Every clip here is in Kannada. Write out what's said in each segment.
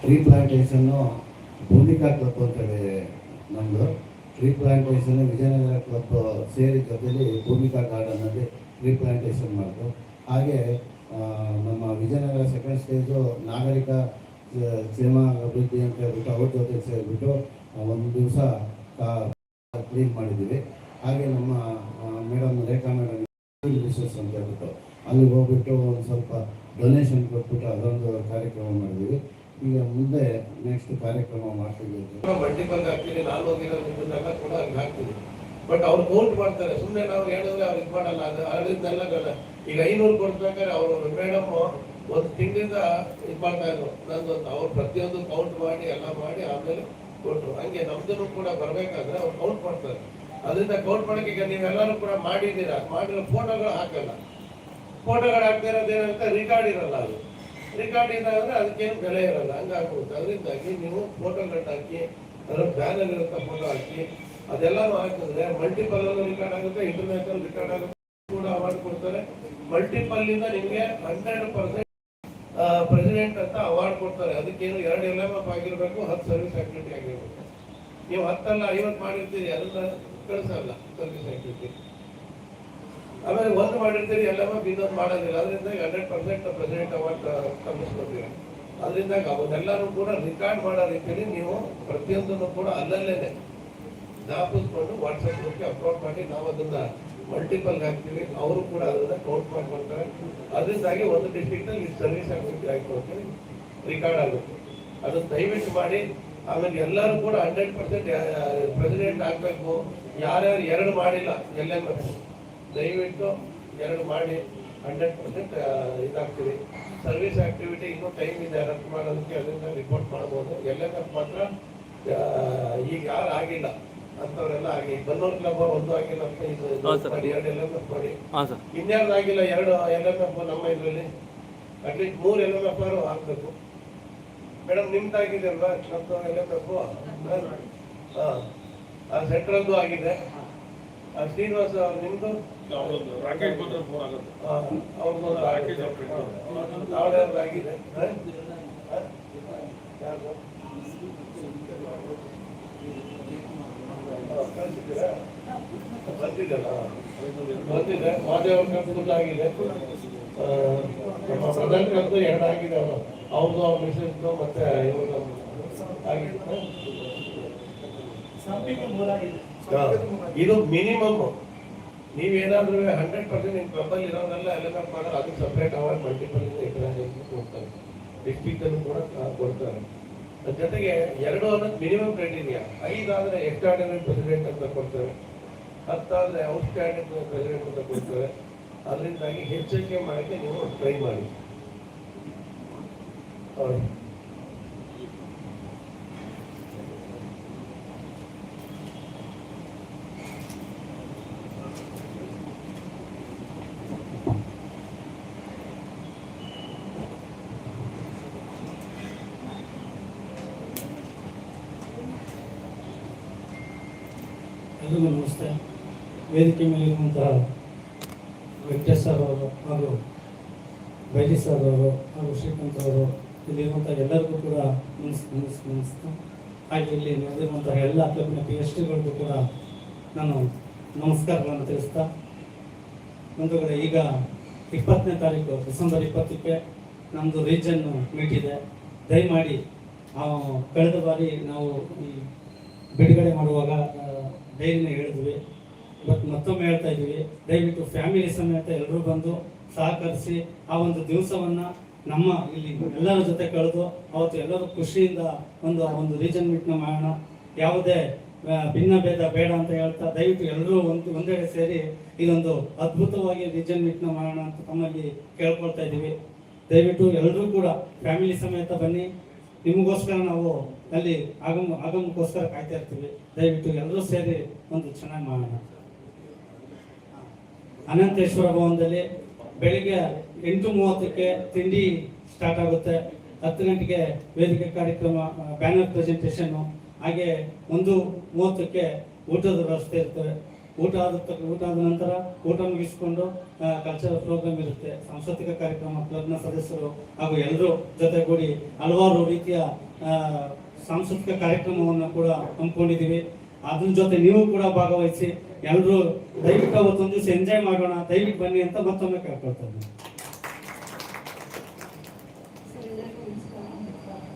ಟ್ರೀ ಪ್ಲಾಂಟೇಷನ್ನು ಭೂಮಿಕಾ ಕ್ಲಬ್ ಅಂತೇಳಿ ನಮ್ಮದು ಟ್ರೀ ಪ್ಲಾಂಟೇಷನ್ ವಿಜಯನಗರ ಕ್ಲಬ್ ಸೇರಿ ಜೊತೆಯಲ್ಲಿ ಭೂಮಿಕಾ ಗಾರ್ಡನಲ್ಲಿ ಟ್ರೀ ಪ್ಲಾಂಟೇಷನ್ ಮಾಡಿದ್ರು ಹಾಗೆ ನಮ್ಮ ವಿಜಯನಗರ ಸೆಕೆಂಡ್ ಸ್ಟೇಜು ನಾಗರಿಕ ಸಿನಿಮಾ ಅಭಿವೃದ್ಧಿ ಅಂತ ಹೇಳ್ಬಿಟ್ಟು ಅವ್ರ ಜೊತೆ ಸೇರಿಬಿಟ್ಟು ಒಂದು ದಿವಸ ಕ್ಲೀನ್ ಮಾಡಿದ್ದೀವಿ. ಹಾಗೆ ನಮ್ಮ ಮೇಡಮ್ ರೇಖಾ ಮೇಡಮ್ ಅಂತ ಹೇಳ್ಬಿಟ್ಟು, ಅಲ್ಲಿಗೆ ಹೋಗ್ಬಿಟ್ಟು ಒಂದು ಸ್ವಲ್ಪ ಡೊನೇಷನ್ ಕೊಟ್ಬಿಟ್ಟು ಅದೊಂದು ಕಾರ್ಯಕ್ರಮ ಮಾಡಿದ್ವಿ ಈಗ ಮುಂದೆ ನೆಕ್ಸ್ಟ್ ಕಾರ್ಯಕ್ರಮ ಮಾಡ್ತೀವಿ ಬಂಡಿ ಬಂದು ಹಾಕ್ತೀನಿ ನಾನು ಹೋಗಿರೋ ದುಡ್ಡನ್ನೆಲ್ಲ ಕೂಡ ಹಂಗೆ ಬಟ್ ಅವ್ರು ಕೌಂಟ್ ಮಾಡ್ತಾರೆ. ಸುಮ್ಮನೆ ನಾವು ಹೇಳಿದ್ರೆ ಅವ್ರು ಇದು ಮಾಡಲ್ಲ, ಅದು ಅದರಿಂದೆಲ್ಲ ಈಗ ಐನೂರು ಕೊಡ್ಬೇಕಾದ್ರೆ ಅವರು ಮೇಡಮ್ ಒಂದು ತಿಂಗಳಿಂದ ಇದು ಮಾಡ್ತಾ ಇದ್ರು. ನಂದು ಅವ್ರು ಪ್ರತಿಯೊಂದು ಕೌಂಟ್ ಮಾಡಿ, ಎಲ್ಲ ಮಾಡಿ ಆಮೇಲೆ ಕೊಟ್ಟರು ಹಂಗೆ ನಮ್ದು ಕೂಡ ಬರಬೇಕಾದ್ರೆ ಅವ್ರು ಕೌಂಟ್ ಮಾಡ್ತಾರೆ. ಅದರಿಂದ ಕೌಂಟ್ ಮಾಡೋಕೆ ಈಗ ನೀವೆಲ್ಲರೂ ಕೂಡ ಮಾಡಿದ್ದೀರಾ? ಮಾಡಿರೋ ಫೋಟೋಗಳು ಹಾಕಲ್ಲ. ಫೋಟೋಗಳು ಹಾಕ್ತಾ ಇರೋದೇನಂತ ರಿಕಾರ್ಡ್ ಇರಲ್ಲ ಅದು. ರಿಕಾರ್ಡ್ ಇಲ್ಲ ಅಂದ್ರೆ ಅದಕ್ಕೇನು ಬೆಲೆ ಇರಲ್ಲ, ಹಂಗಾಗ್ಬಿಡುತ್ತೆ. ಅದರಿಂದಾಗಿ ನೀವು ಫೋಟೋಗಳನ್ನ ಹಾಕಿ, ಅದರ ಬ್ಯಾನರ್ ಇರುತ್ತೆ ಫೋಟೋ ಹಾಕಿ, ಅದೆಲ್ಲಾನು ಹಾಕಿದ್ರೆ ಮಲ್ಟಿಪಲ್ ರಿಕಾರ್ಡ್ ಆಗುತ್ತೆ ಇಂಟರ್ನ್ಯಾಷನಲ್ ರಿಕಾರ್ಡ್ ಆಗುತ್ತೆ ಕೂಡ ಅವಾರ್ಡ್ ಕೊಡ್ತಾರೆ. ಮಲ್ಟಿಪಲ್ ಇಂದ ನಿಮಗೆ ಹಂಡ್ರೆಡ್ ಪರ್ಸೆಂಟ್ ಪ್ರೆಸಿಡೆಂಟ್ ಅಂತ ಅವಾರ್ಡ್ ಕೊಡ್ತಾರೆ. ಅದಕ್ಕೇನು ಎರಡು ಎಲ್ ಎಂ ಎಫ್ ಆಗಿರ್ಬೇಕು, ಹತ್ತು ಸರ್ವಿಸ್ ಆಕ್ಟಿವಿಟಿ ಆಗಿರ್ಬೇಕು. ನೀವು ಹತ್ತಲ್ಲ, ಐವತ್ತು ಮಾಡಿರ್ತೀರಿ, ಅದನ್ನ ಕಳಿಸಲ್ಲ ಸರ್ವಿಸ್ ಆಕ್ಟಿವಿಟಿ ಆಮೇಲೆ ಒಂದು ಮಾಡಿರ್ತೀರಿ ಎಲ್ಲ ಇನ್ನೊಂದು ಮಾಡೋದಿಲ್ಲ. ಅದರಿಂದ ಹಂಡ್ರೆಡ್ ಪರ್ಸೆಂಟ್ ಪ್ರೆಸಿಡೆಂಟ್ ಅವಾರ್ಡ್ ಕಮಿಸ್ಕೊತೀವಿ ಅದರಿಂದ ಅವನ್ನೆಲ್ಲರೂ ಕೂಡ ರೆಕಾರ್ಡ್ ಮಾಡೋ ರೀತಿಯಲ್ಲಿ ನೀವು ಪ್ರತಿಯೊಂದನ್ನು ಕೂಡ ಅಲ್ಲಲ್ಲೇ ದಾಪಿಸ್ಕೊಂಡು ವಾಟ್ಸಪ್ ಗ್ರೂಪ್ಗೆ ಅಪ್ಲೋಡ್ ಮಾಡಿ ನಾವು ಅದನ್ನ ಮಲ್ಟಿಪಲ್ ಹಾಕ್ತೀವಿ. ಅವರು ಕೂಡ ಅದನ್ನ ಕೌಂಟ್ ಮಾಡ್ಕೊಳ್ತಾರೆ. ಅದರಿಂದಾಗಿ ಒಂದು ಡಿಸ್ಟಿಕ್ನಲ್ಲಿ ನಲ್ಲಿ ಸರ್ವಿಸ್ ಆಗುತ್ತೆ ರೆಕಾರ್ಡ್ ರಿಕಾರ್ಡ್ ಆಗುತ್ತೆ. ಅದನ್ನು ದಯವಿಟ್ಟು ಮಾಡಿ. ಆಮೇಲೆ ಎಲ್ಲರೂ ಕೂಡ ಹಂಡ್ರೆಡ್ ಪರ್ಸೆಂಟ್ ಪ್ರೆಸಿಡೆಂಟ್ ಆಗಬೇಕು. ಯಾರ್ಯಾರು ಎರಡು ಮಾಡಿಲ್ಲ ಎಲ್ಲೆಲ್ಲ ದಯವಿಟ್ಟು ಎರಡು ಮಾಡಿ ಹಂಡ್ರೆಡ್ ಪರ್ಸೆಂಟ್ ಇದಾಗ್ತೀವಿ ಸರ್ವಿಸ್ ಆಕ್ಟಿವಿಟಿ ಇನ್ನೂ ಟೈಮ್ ಇದೆ ರದ್ದು ಮಾಡೋದಕ್ಕೆ ಅದರಿಂದ ರಿಪೋರ್ಟ್ ಮಾಡ್ಬೋದು. ಎಲ್ಲೆಲ್ಲ ಮಾತ್ರ ಈಗ ಯಾರು ಆಗಿಲ್ಲ ಅಂತವರೆಲ್ಲ ಆಗಿ. ಬನ್ನೂರು ಕ್ಲಬ್ ಒಂದು ಆಗಿಲ್ಲ ಅಂತ ಇದು. ಮಾಡಿ ಎರಡು ಎಲ್ಲ ಮಾಡಿ. ಇನ್ಯಾರ್ದು ಆಗಿಲ್ಲ ಎರಡು ಎಲ್ಲ ನಮ್ಮ ಇದರಲ್ಲಿ. ಅಟ್ಲೀಸ್ಟ್ ಮೂರು ಎಲ್ಲ ಆರು ಆಗ್ಬೇಕು. ಮೇಡಮ್ ನಿಮ್ದಾಗಿದೆ ಅಲ್ವಾ ಕ್ಲಬ್ ಎಲ್ ಎಂ ಎಫ್ ಹಾಂ ಸೆಂಟ್ರಲ್ದು ಆಗಿದೆ. ಶ್ರೀನಿವಾಸ್ ನಿಮ್ಮದು ಬಂದ್ರೆ ಫೋನ್ ಆಗುತ್ತೆ. ಅವ್ರದ್ದು ಆಗಿದೆ. ಅವ್ರದ್ದು ಆಗಿದೆ? ಬಂದಿದ್ದಲ್ಲ ಬಂದಿದೆ. ಮಾದೇವ್ ನಮ್ಮ ಪ್ರಧಾನ ಕಂತು ಎರಡು ಆಗಿದೆ ಅವರು. ಅವ್ರದ್ದು ಅವ್ರ ಮತ್ತೆ ಇವ್ರದ್ದು ಆಗಿದೆ. ಇದು ಮಿನಿಮಮ್ ನೀವೇನಾದ್ರೂ ಹಂಡ್ರೆಡ್ ಪರ್ಸೆಂಟ್ ನಿಮ್ಮ ಕ್ಲಬ್ಬಲ್ಲಿ ಇರೋದೆಲ್ಲ ಎಲ್ಲ ಮಾಡೋದು ಅದು ಸಪ್ರೇಟ್ ಅವರ್ ಮಲ್ಟಿಪಲ್ ಕೊಡ್ತಾರೆ. ಡಿಸ್ಟ್ರಿಕ್ಟ್ ಅನ್ನು ಕೂಡ ಕೊಡ್ತಾರೆ. ಅದ್ರ ಜೊತೆಗೆ ಎರಡು ಅನ್ನೋದು ಮಿನಿಮಮ್ ಕ್ರೈಟೀರಿಯಾ ಐದಾದ್ರೆ ಎಕ್ಸ್ಟ್ರಾರ್ಡಿನರಿ ಪ್ರೆಸಿಡೆಂಟ್ ಅಂತ ಕೊಡ್ತಾರೆ. ಹತ್ತಾದ್ರೆ ಔಟ್ಸ್ಟ್ಯಾಂಡಿಂಗ್ ಪ್ರೆಸಿಡೆಂಟ್ ಅಂತ ಕೊಡ್ತಾರೆ. ಅದರಿಂದಾಗಿ ಹೆಚ್ಚಿಗೆ ಮಾಡಕ್ಕೆ ನೀವು ಟ್ರೈ ಮಾಡಿ. ವೇದಿಕೆ ಮೇಲಿರುವಂತಹ ವೆಂಕಟೇಶ್ ಸರ್ ಅವರು ಹಾಗೂ ಬೈಲಿ ಸರ್ ಅವರು ಹಾಗೂ ಶ್ರೀಕಾಂತ್ ಅವರು ಇಲ್ಲಿರುವಂಥ ಎಲ್ಲರಿಗೂ ಕೂಡ ನಮಸ್ತೆ. ಹಾಗೆ ಇಲ್ಲಿ ನಡೆದಿರುವಂತಹ ಎಲ್ಲ ಕ್ಲಬ್ನ ಪಿ ಎಚ್ ಡಿಗಳಿಗೂ ಕೂಡ ನಾನು ನಮಸ್ಕಾರಗಳನ್ನು ತಿಳಿಸ್ತಾ, ಒಂದು ಕಡೆ ಈಗ ಇಪ್ಪತ್ತನೇ ತಾರೀಕು, ಡಿಸೆಂಬರ್ ಇಪ್ಪತ್ತಕ್ಕೆ ನಮ್ಮದು ರೀಜನ್ ಮೀಟ್ ಇದೆ. ದಯಮಾಡಿ ಕಳೆದ ಬಾರಿ ನಾವು ಈ ಬಿಡುಗಡೆ ಮಾಡುವಾಗ ಡೈರಿನ ಹೇಳಿದ್ವಿ. ಇವತ್ತು ಮತ್ತೊಮ್ಮೆ ಹೇಳ್ತಾ ಇದ್ದೀವಿ. ದಯವಿಟ್ಟು ಫ್ಯಾಮಿಲಿ ಸಮೇತ ಎಲ್ಲರೂ ಬಂದು ಸಹಕರಿಸಿ ಆ ಒಂದು ದಿವಸವನ್ನ ನಮ್ಮ ಇಲ್ಲಿ ಎಲ್ಲರ ಜೊತೆ ಕಳೆದು ಅವತ್ತು ಎಲ್ಲರೂ ಖುಷಿಯಿಂದ ಒಂದು ಆ ಒಂದು ರೀಜನ್ ಮೀಟ್ನ ಮಾಡೋಣ. ಯಾವುದೇ ಭಿನ್ನ ಭೇದ ಬೇಡ ಅಂತ ಹೇಳ್ತಾ ದಯವಿಟ್ಟು ಎಲ್ಲರೂ ಒಂದು ಒಂದೆಡೆ ಸೇರಿ ಇದೊಂದು ಅದ್ಭುತವಾಗಿ ರೀಜನ್ ಮೀಟ್ನ ಮಾಡೋಣ ಅಂತ ತಮ್ಮಲ್ಲಿ ಕೇಳ್ಕೊಳ್ತಾ ಇದ್ದೀವಿ. ದಯವಿಟ್ಟು ಎಲ್ಲರೂ ಕೂಡ ಫ್ಯಾಮಿಲಿ ಸಮೇತ ಬನ್ನಿ. ನಿಮಗೋಸ್ಕರ ನಾವು ಅಲ್ಲಿ ಆಗಮ, ಆಗಮಕ್ಕೋಸ್ಕರ ಕಾಯ್ತಾ ಇರ್ತೀವಿ. ದಯವಿಟ್ಟು ಎಲ್ಲರೂ ಸೇರಿ ಒಂದು ಚೆನ್ನಾಗಿ ಮಾಡೋಣ. ಅನಂತೇಶ್ವರ ಭವನದಲ್ಲಿ ಬೆಳಿಗ್ಗೆ ಎಂಟು ಮೂವತ್ತಕ್ಕೆ ತಿಂಡಿ ಸ್ಟಾರ್ಟ್ ಆಗುತ್ತೆ. ಹತ್ತು ಗಂಟೆಗೆ ವೇದಿಕೆ ಕಾರ್ಯಕ್ರಮ ಬ್ಯಾನರ್ ಪ್ರೆಸೆಂಟೇಷನ್ನು ಹಾಗೆ ಒಂದು ಮೂವತ್ತಕ್ಕೆ ಊಟದ ವ್ಯವಸ್ಥೆ ಇರ್ತವೆ ಊಟ ಆದ ಊಟ ಆದ ನಂತರ ಊಟ ಮುಗಿಸಿಕೊಂಡು ಕಲ್ಚರಲ್ ಪ್ರೋಗ್ರಾಮ್ ಇರುತ್ತೆ. ಸಾಂಸ್ಕೃತಿಕ ಕಾರ್ಯಕ್ರಮ ಕ್ಲಬ್ನ ಸದಸ್ಯರು ಹಾಗೂ ಎಲ್ಲರೂ ಜೊತೆಗೂಡಿ ಹಲವಾರು ರೀತಿಯ ಸಾಂಸ್ಕೃತಿಕ ಕಾರ್ಯಕ್ರಮವನ್ನು ಕೂಡ ಹಮ್ಮಿಕೊಂಡಿದ್ದೀವಿ. ಅದ್ರ ಜೊತೆ ನೀವು ಕೂಡ ಭಾಗವಹಿಸಿ ಎಲ್ಲರೂ ದೈವಿಕ ಅವತ್ತೊಂದು ದಿವಸ ಎಂಜಾಯ್ ಮಾಡೋಣ ದಯವಿಟ್ಟು ಬನ್ನಿ ಅಂತ ಮತ್ತೊಮ್ಮೆ ಕೇಳ್ಕೊಳ್ತಾರೆ.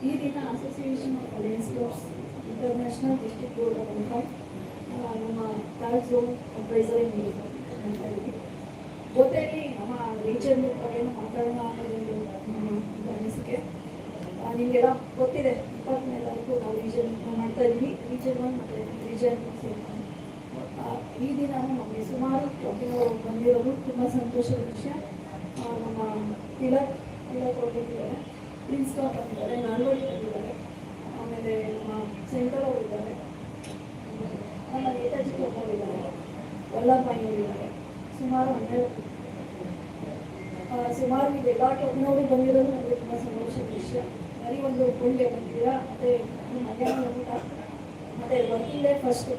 ಈ ದಿನ association of alliance clubs international district board of welfare ನಮ್ಮ ಥರ್ಡ್ ಝೋನ್ ಅಂತ ಹೇಳಿ. ಜೊತೆಯಲ್ಲಿ ನಮ್ಮ ರೀಜನ್ ಬಗ್ಗೆನೂ ಮಾತಾಡೋಣ ಅನ್ನೋದೊಂದು ನಮ್ಮ ಅನಿಸಿಕೆ ನಿಮಗೆಲ್ಲ ಗೊತ್ತಿದೆ, ಇಪ್ಪತ್ತನೇ ತಾರೀಕು ನಾವು ರೀಜನ್ ಮಾಡ್ತಾ ಇದ್ವಿ ರೀಜನ್ ಒನ್ ಮತ್ತು ರೀಜನ್ ಈ ದಿನ ನಮಗೆ ಸುಮಾರು ಬಂದಿರೋದು ತುಂಬ ಸಂತೋಷದ ವಿಷಯ. ನಮ್ಮ ತಿಲಕ್ ತಿಲಕ್ ಹೋಗಿದ್ದಾರೆ ಬಂದಿದ್ದಾರೆ. ಪ್ರಿನ್ಸ್ ಅವ್ರು ಬಂದಿದ್ದಾರೆ ನಾಲ್ವಡಿ ಬಂದಿದ್ದಾರೆ. ಆಮೇಲೆ ನಮ್ಮ ಸೆಂಟ್ರಲ್ ಹೋಗಿದ್ದಾರೆ ನಮ್ಮ ನೇತಾಜಿ ಹೋಗಿದ್ದಾರೆ ವಲ್ಲಭಾಯಿ ಇದ್ದಾರೆ. ಸುಮಾರು ಹನ್ನೆರಡು ಸುಮಾರು ಸುಮಾರು ಇದೆಲ್ಲ ಕ್ಲಬ್ನವರು ಬಂದಿರೋದು ನಮಗೆ ತುಂಬ ಸಂತೋಷದ ವಿಷಯ. ಬರೀ ಒಂದು ಗುಂಡೆ ಬಂದಿದ್ದೀರಾ? ಮತ್ತು ಮಧ್ಯಾಹ್ನ ಮತ್ತು ವರ್ಕಿಂಗ್ ಡೇ ಫಸ್ಟ್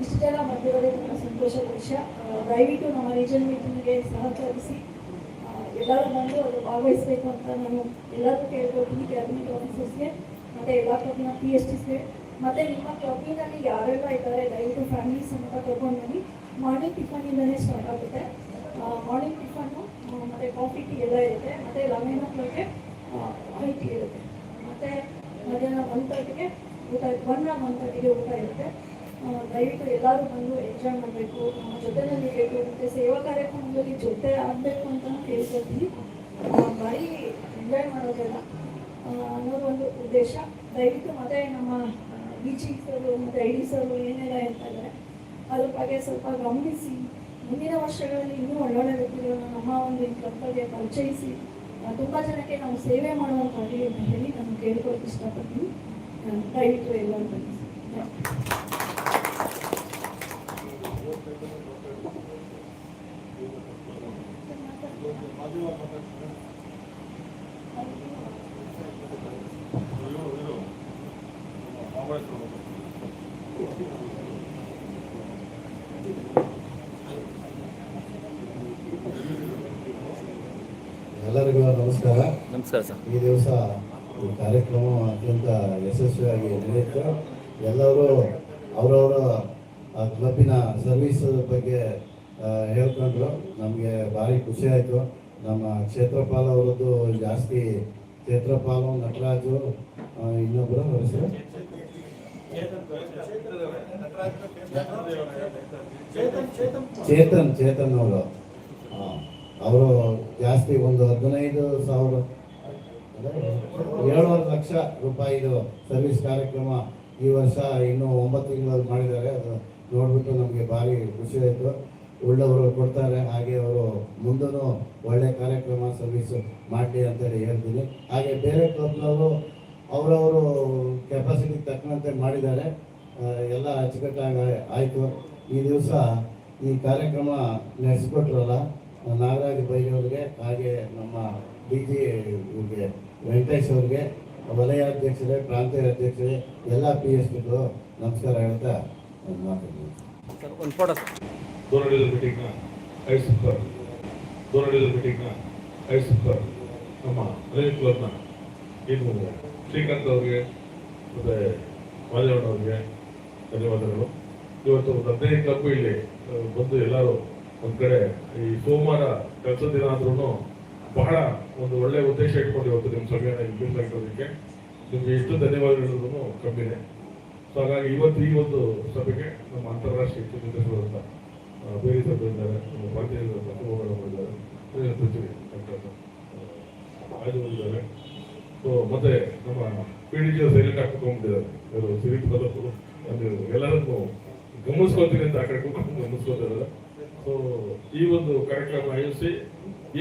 ಇಷ್ಟು ಜನ ಬಂದಿರೋದೇ ತುಂಬ ಸಂತೋಷದ ವಿಷಯ. ದಯವಿಟ್ಟು ನಮ್ಮ ರೀಜನ್ ಮೀಟಿಂಗ್ಗೆ ಸಹಕರಿಸಿ ಎಲ್ಲರೂ ಬಂದು ಅದು ಭಾಗವಹಿಸಬೇಕು ಅಂತ ನಾನು ಎಲ್ಲರೂ ಕೇಳ್ಕೊಳ್ತೀನಿ. ಕ್ಯಾಬಿನೆಟ್ ಆಫೀಸರ್ಸ್ಗೆ ಮತ್ತು ಎಲ್ಲ ಕ್ಲಬ್ನ ಪಿ ಎಸ್ ಟಿಸ್ಗೆ ಮತ್ತು ನಿಮ್ಮ ಕ್ಲಬ್ಬಿನಲ್ಲಿ ಯಾರೆಲ್ಲ ಇದ್ದಾರೆ, ದಯವಿಟ್ಟು ಫ್ಯಾಮಿಲೀಸ್ ಅಂತ ಕರ್ಕೊಂಡು ಬನ್ನಿ ಮಾರ್ನಿಂಗ್ ಟಿಫನಿಂದನೇ ಸ್ಟಾರ್ಟ್ ಆಗುತ್ತೆ. ಮಾರ್ನಿಂಗ್ ಟಿಫನ್ನು ಮತ್ತು ಕಾಫಿ ಟೀ ಎಲ್ಲ ಇರುತ್ತೆ. ಮತ್ತು ಲೆವೆನ್ ಓ ಕ್ಲಾಕ್ಗೆ ಐ ಇರುತ್ತೆ. ಮತ್ತು ಮಧ್ಯಾಹ್ನ ಒನ್ ತರ್ಟಿಗೆ ಊಟ ಒನ್ ಒನ್ ತರ್ಟಿಗೆ ಊಟ ಇರುತ್ತೆ. ದಯವಿಟ್ಟು ಎಲ್ಲರೂ ಬಂದು ಎಂಜಾಯ್ ಮಾಡಬೇಕು. ನಮ್ಮ ಜೊತೆನಲ್ಲಿ ಬೇಕು ಮತ್ತು ಸೇವಾ ಕಾರ್ಯಕ್ರಮದಲ್ಲಿ ಜೊತೆ ಆಗಬೇಕು ಅಂತ ಕೇಳ್ಕೊತೀನಿ ಬರೀ ಎಂಜಾಯ್ ಮಾಡೋದಲ್ಲ. ಅನ್ನೋದು ಒಂದು ಉದ್ದೇಶ. ದಯವಿಟ್ಟು ಮತ್ತೆ ನಮ್ಮ ಬಿ ಜಿ ಸರು ಮತ್ತು ಐ ಡಿ ಸರು ಏನೆಲ್ಲ ಹೇಳ್ತಾ ಇದ್ದಾರೆ, ಅದ್ರ ಬಗ್ಗೆ ಸ್ವಲ್ಪ ಗಮನಿಸಿ. ಮುಂದಿನ ವರ್ಷಗಳಲ್ಲಿ ಇನ್ನೂ ಒಳ್ಳೊಳ್ಳೆ ವ್ಯಕ್ತಿಗಳನ್ನು ನಮ್ಮ ಒಂದು ಈ ಕ್ಲಬ್ ಬಗ್ಗೆ ಪರಿಚಯಿಸಿ. ತುಂಬ ಜನಕ್ಕೆ ನಾವು ಸೇವೆ ಮಾಡುವಂತಾಗಲಿ ಅಂತ ಹೇಳಿ ನಾನು ಕೇಳ್ಕೊಳ್ಳೋಕೆ ಇಷ್ಟಪಡ್ತೀನಿ. ದಯವಿಟ್ಟು ಎಲ್ಲರೂ ಬನ್ನಿ ಸರ್. ಎಲ್ಲರಿಗೂ ನಮಸ್ಕಾರ. ನಮಸ್ಕಾರ ಸರ್. ಈ ದಿವಸ ಈ ಕಾರ್ಯಕ್ರಮ ಅತ್ಯಂತ ಯಶಸ್ವಿಯಾಗಿ ನಡೆಯಿತು ಎಲ್ಲರೂ ಅವರವರ ಕ್ಲಬ್ಬಿನ ಸರ್ವಿಸ್ ಬಗ್ಗೆ ಹೇಳ್ಕೊಂಡ್ರು. ನಮಗೆ ಭಾರಿ ಖುಷಿ ಆಯಿತು. ನಮ್ಮ ಕ್ಷೇತ್ರಪಾಲ ಅವರದ್ದು ಜಾಸ್ತಿ ಕ್ಷೇತ್ರಪಾಲ ನಟರಾಜು ಇನ್ನೊಬ್ಬರು ಹೆಸರು? ಚೇತನ್ ಚೇತನ್ ಅವರು. ಅವರು ಜಾಸ್ತಿ ಒಂದು ಹದಿನೈದು ಸಾವಿರ, ಏಳುವರೆ ಲಕ್ಷ ರೂಪಾಯಿದು ಸರ್ವಿಸ್ ಕಾರ್ಯಕ್ರಮ ಈ ವರ್ಷ ಇನ್ನೂ ಒಂಬತ್ತು ತಿಂಗಳಲ್ಲಿ ಮಾಡಿದ್ದಾರೆ. ಅದು ನೋಡಿಬಿಟ್ಟು ನಮಗೆ ಭಾರಿ ಖುಷಿ ಆಯಿತು. ಒಳ್ಳೆಯವರು ಕೊಡ್ತಾರೆ. ಹಾಗೆ ಅವರು ಮುಂದೂ ಒಳ್ಳೆ ಕಾರ್ಯಕ್ರಮ ಸರ್ವಿಸ್ ಮಾಡಲಿ ಅಂತೇಳಿ ಹೇಳ್ತೀನಿ. ಹಾಗೆ ಬೇರೆ ಕ್ಲಬ್ನವರು ಅವರವರು ಕೆಪಾಸಿಟಿ ತಕ್ಕಂತೆ ಮಾಡಿದ್ದಾರೆ. ಎಲ್ಲ ಅಚ್ಚುಕಟ್ಟಾಗಿ ಆಯಿತು. ಈ ದಿವಸ ಈ ಕಾರ್ಯಕ್ರಮ ನಡೆಸ್ಕೊಟ್ರಲ್ಲ ನಾಗರಾಜ್ ಬೈರವ್ರಿಗೆ ಹಾಗೆ ನಮ್ಮ ಡಿ ಜಿ ಇವ್ರಿಗೆ ವೆಂಕಟೇಶ್ ಅವ್ರಿಗೆ ವಲಯ ಅಧ್ಯಕ್ಷರೇ ಪ್ರಾಂತೀಯ ಅಧ್ಯಕ್ಷರೇ ಎಲ್ಲ ಪಿ ಎಸ್ ಪಿಗಳು ನಮಸ್ಕಾರ ಹೇಳ್ತಾ ನಾನು ಮಾತಾಡ್ತೀನಿ. ಸರ್ ಒಂದು ಫೋಟೋ ಸರ್. ದೂರಡಿದ ಮೀಟಿಂಗ್ನ ಸೂಪರ್ ದೂರಡಿದ ಮೀಟಿಂಗ್ನ ಸೂಪರ್ ನಮ್ಮ ರೈತ ಕ್ಲಬ್ನ ಇನ್ನು ಶ್ರೀಕಾಂತ್ ಅವ್ರಿಗೆ ಮತ್ತು ಮಾಲೇವಣ್ಣ ಅವ್ರಿಗೆ ಧನ್ಯವಾದಗಳು. ಇವತ್ತು ಒಂದು ಹದಿನೈದು ಕ್ಲಬ್ ಇಲ್ಲಿ ಬಂದು ಎಲ್ಲರೂ ಒಂದು ಈ ಸೋಮವಾರ ಕೆಲಸ ದಿನ ಆದ್ರೂ ಬಹಳ ಒಂದು ಒಳ್ಳೆ ಉದ್ದೇಶ ಇಟ್ಕೊಂಡು ಇವತ್ತು ನಿಮ್ಮ ಸಭೆಯನ್ನು ಇಂಪ್ಲಿಮೆಂಟ್ ಮೀಸಲಾಗಿರೋದಕ್ಕೆ ನಿಮಗೆ ಎಷ್ಟು ಧನ್ಯವಾದಗಳು ಕಮ್ಮಿನೇ. ಸೊ ಹಾಗಾಗಿ ಇವತ್ತು ಈ ಒಂದು ಸಭೆಗೆ ನಮ್ಮ ಅಂತಾರಾಷ್ಟ್ರೀಯ ಚಿತ್ರದಂತ ಬೇರೆ ಸಭೆ ಇದ್ದಾರೆ, ನಮ್ಮ ಭಾರತೀಯ ಇದ್ದಾರೆ. ಇದ್ದಾರೆ ಸೊ ಮತ್ತೆ ನಮ್ಮ ಪಿ ಡಿ ಜಿ ಸೈಲೆಂಟ್ ಹಾಕೊಂಡ್ಬಿಟ್ಟಿದ್ದಾರೆ ಇವರು ಸಿರಿ ಅಂದ್ರೆ ಎಲ್ಲರನ್ನು ಗಮನಿಸ್ಕೊಳ್ತೀನಿ ಅಂತ ಆ ಕಡೆ ಗಮನಿಸ್ಕೊತಾರೆ ಈ ಒಂದು ಕಾರ್ಯಕ್ರಮ ಆಯೋಜಿಸಿ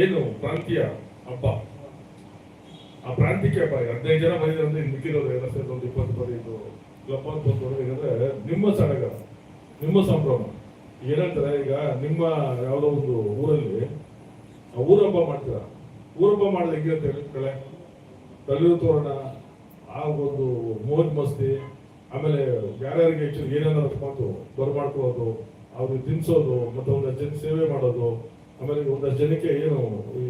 ಏನು ಪ್ರಾಂತೀಯ ಹಬ್ಬ? ಆ ಪ್ರಾಂತಿಕ ಹಬ್ಬ, ಹದಿನೈದು ಜನ ಬಂದಿದ್ರೆ ಮಿಕ್ಕಿರೋದು ಎಲ್ಲ ಒಂದು ಇಪ್ಪತ್ತು ಬರೀ ಇದು ಕ್ಲಬ್ ಅಂತ ಬಂದು ಏನಂದ್ರೆ ನಿಮ್ಮ ಸಡಗರ ನಿಮ್ಮ ಸಂಭ್ರಮ. ಏನಂತಾರೆ ಈಗ ನಿಮ್ಮ ಯಾವುದೋ ಒಂದು ಊರಲ್ಲಿ ಆ ಊರ ಹಬ್ಬ ಮಾಡ್ತೀರಾ? ಊರ ಹಬ್ಬ ಮಾಡಿದ್ರೆ ಹೆಂಗೆ ಅಂತ ಹೇಳಿ ಕಳೆ ತಲೆಯು ತೋರಣ, ಆ ಒಂದು ಮೋಜ್ ಮಸ್ತಿ, ಆಮೇಲೆ ಯಾರ್ಯಾರಿಗೆ ಹೆಚ್ಚು ಏನೇನಾದ್ರು ಬಂತು ಅವ್ರಿಗೆ ತಿನ್ಸೋದು, ಮತ್ತೆ ಒಂದಷ್ಟು ಜನ ಸೇವೆ ಮಾಡೋದು, ಆಮೇಲೆ ಒಂದಷ್ಟು ಜನಕ್ಕೆ ಏನು ಈ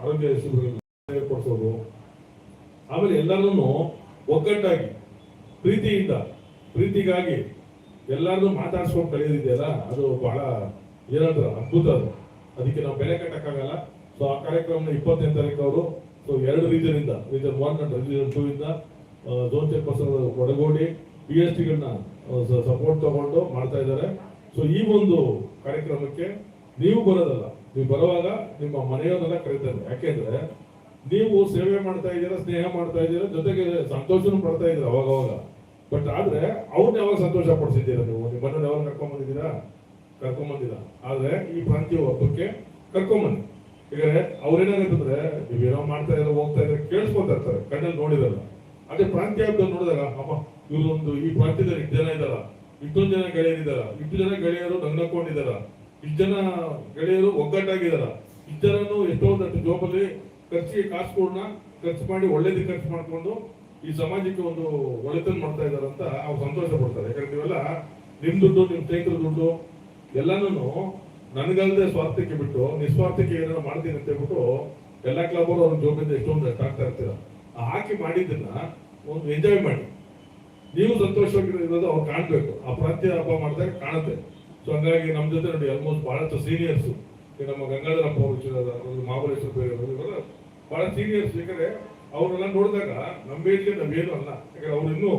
ಆರೋಗ್ಯ ಶಿಬಿರಗಳಲ್ಲಿ ಕೊಡಿಸೋದು. ಆಮೇಲೆ ಎಲ್ಲರನ್ನೂ ಒಗ್ಗಟ್ಟಾಗಿ, ಪ್ರೀತಿಯಿಂದ, ಪ್ರೀತಿಗಾಗಿ ಎಲ್ಲರನ್ನೂ ಮಾತಾಡ್ಸ್ಕೊಂಡು ಕಳೆಯೋದಿದೆಯಲ್ಲ, ಅದು ಬಹಳ ಏನಂದ್ರೆ ಅದ್ಭುತ ಅದು. ಅದಕ್ಕೆ ನಾವು ಬೆಲೆ ಕಟ್ಟಕ್ಕಾಗಲ್ಲ. ಸೊ ಆ ಕಾರ್ಯಕ್ರಮ ಇಪ್ಪತ್ತನೇ ತಾರೀಕು ಅವರು ಸೊ ಎರಡು ರೀಜನಿಂದ region one and region two ಇಂದ ಝೋನ್ ಚೇರ್ಪರ್ಸನ್ ಒಡಗೋಡಿ ಪಿ ಎಸ್ ಟಿಗಳನ್ನ ಸಪೋರ್ಟ್ ತಗೊಂಡು ಮಾಡ್ತಾ ಇದ್ದಾರೆ. ಸೊ ಈ ಒಂದು ಕಾರ್ಯಕ್ರಮಕ್ಕೆ ನೀವು ಬರೋದಲ್ಲ. ನೀವು ಬರುವಾಗ ನಿಮ್ಮ ಮನೆಯವರೆಲ್ಲ ಕರೀತಾರೆ ಯಾಕೆಂದ್ರೆ ನೀವು ಸೇವೆ ಮಾಡ್ತಾ ಇದ್ದೀರಾ, ಸ್ನೇಹ ಮಾಡ್ತಾ ಇದ್ದೀರಾ, ಜೊತೆಗೆ ಸಂತೋಷನೂ ಪಡ್ತಾ ಇದ್ದೀರಾ ಅವಾಗ ಅವಾಗ ಬಟ್ ಆದ್ರೆ ಅವ್ರನ್ನ ಯಾವಾಗ ಸಂತೋಷ ಪಡಿಸಿದ್ದೀರಾ ನೀವು? ನಿಮ್ಮ ಮನೇಲಿ ಯಾವಾಗ ಕರ್ಕೊಂಬಂದಿದ್ದೀರಾ ಬಂದಿದ್ದೀರಾ? ಕರ್ಕೊಂಡ್ ಬಂದಿಲ್ಲ. ಆದ್ರೆ ಈ ಪ್ರಾಂತೀಯ ಹಬ್ಬಕ್ಕೆ ಕರ್ಕೊಂಬನ್ನಿ ಈಗ ಅವ್ರೇನಾಗತ್ತಂದ್ರೆ ನೀವೇನೋ ಮಾಡ್ತಾ ಇದ್ರೆ, ಹೋಗ್ತಾ ಇದ್ರೆ ಕೇಳಿಸ್ಕೊತಾ ಇರ್ತಾರೆ. ಕಣ್ಣಲ್ಲಿ ನೋಡಿರಲ್ಲ. ಅದೇ ಪ್ರಾಂತ್ಯ ಹಬ್ಬ ನೋಡಿದಾಗ, ಅಮ್ಮ, ಇವ್ರೊಂದು ಈ ಪ್ರಾಂತ್ಯದಲ್ಲಿ ಜನ ಇದ್ದಾರ? ಇಷ್ಟೊಂದು ಜನ ಗೆಳೆಯರಿದಾರ. ಇಬ್ಬರು ಜನ ಗೆಳೆಯರು ನಗ್ನಕೊಂಡಿದಾರ. ಇಷ್ಟು ಜನ ಗೆಳೆಯರು ಒಗ್ಗಟ್ಟಾಗಿದಾರ. ಇಷ್ಟು ಜನನು ಎಷ್ಟೋ ಒಂದು ಜೋಬಲ್ಲಿ ಖರ್ಚಿಗೆ ಕಾಸುಗಳನ್ನ ಖರ್ಚು ಮಾಡಿ ಒಳ್ಳೇದಕ್ಕೆ ಖರ್ಚು ಮಾಡ್ಕೊಂಡು ಈ ಸಮಾಜಕ್ಕೆ ಒಂದು ಒಳಿತನ್ ಮಾಡ್ತಾ ಇದಾರೆ ಅಂತ ಅವ್ರು ಸಂತೋಷ ಪಡ್ತಾರೆ. ಯಾಕಂದ್ರೆ ನೀವೆಲ್ಲ ನಿಮ್ ದುಡ್ಡು, ನಿಮ್ ಸ್ನೇಹಿತರ ದುಡ್ಡು ಎಲ್ಲಾನು ನನಗಲ್ಲದೆ ಸ್ವಾರ್ಥಕ್ಕೆ ಬಿಟ್ಟು, ನಿಸ್ವಾರ್ಥಕ್ಕೆ ಏನಾರ ಮಾಡ್ತೀನಿ ಅಂತ ಹೇಳ್ಬಿಟ್ಟು ಎಲ್ಲಾ ಕ್ಲಬ್ ಅವರು ಜೋಬಿಂದ ಎಷ್ಟೊಂದು ಆಗ್ತಾ ಇರ್ತೀರ. ಹಾಕಿ ಮಾಡಿದ್ದನ್ನ ಒಂದು ಎಂಜಾಯ್ ಮಾಡಿ. ನೀವು ಸಂತೋಷವಾಗಿರೋದು ಅವ್ರು ಕಾಣಬೇಕು. ಆ ಪ್ರಾಂತ್ಯ ಹಬ್ಬ ಮಾಡಿದಾಗ ಕಾಣುತ್ತೆ. ಸೊ ಹಂಗಾಗಿ ನಮ್ಮ ಜೊತೆ ನೋಡಿ ಆಲ್ಮೋಸ್ಟ್ ಬಹಳಷ್ಟು ಸೀನಿಯರ್ಸ್ ನಮ್ಮ ಗಂಗಾಧರ ಹುಚ್ಚಿರೋದು ಅವ್ರು ಮಹಾಬಲೇಶ್ವರ ಬೇರೆ ಅವರು ಬಹಳ ಸೀನಿಯರ್ಸ್ ಯಾಕಂದರೆ ಅವರೆಲ್ಲ ನೋಡಿದಾಗ ನಮ್ಮ ಏಜ್ಗೆ ಅಲ್ಲ. ಯಾಕಂದ್ರೆ ಅವ್ರು ಇನ್ನೂ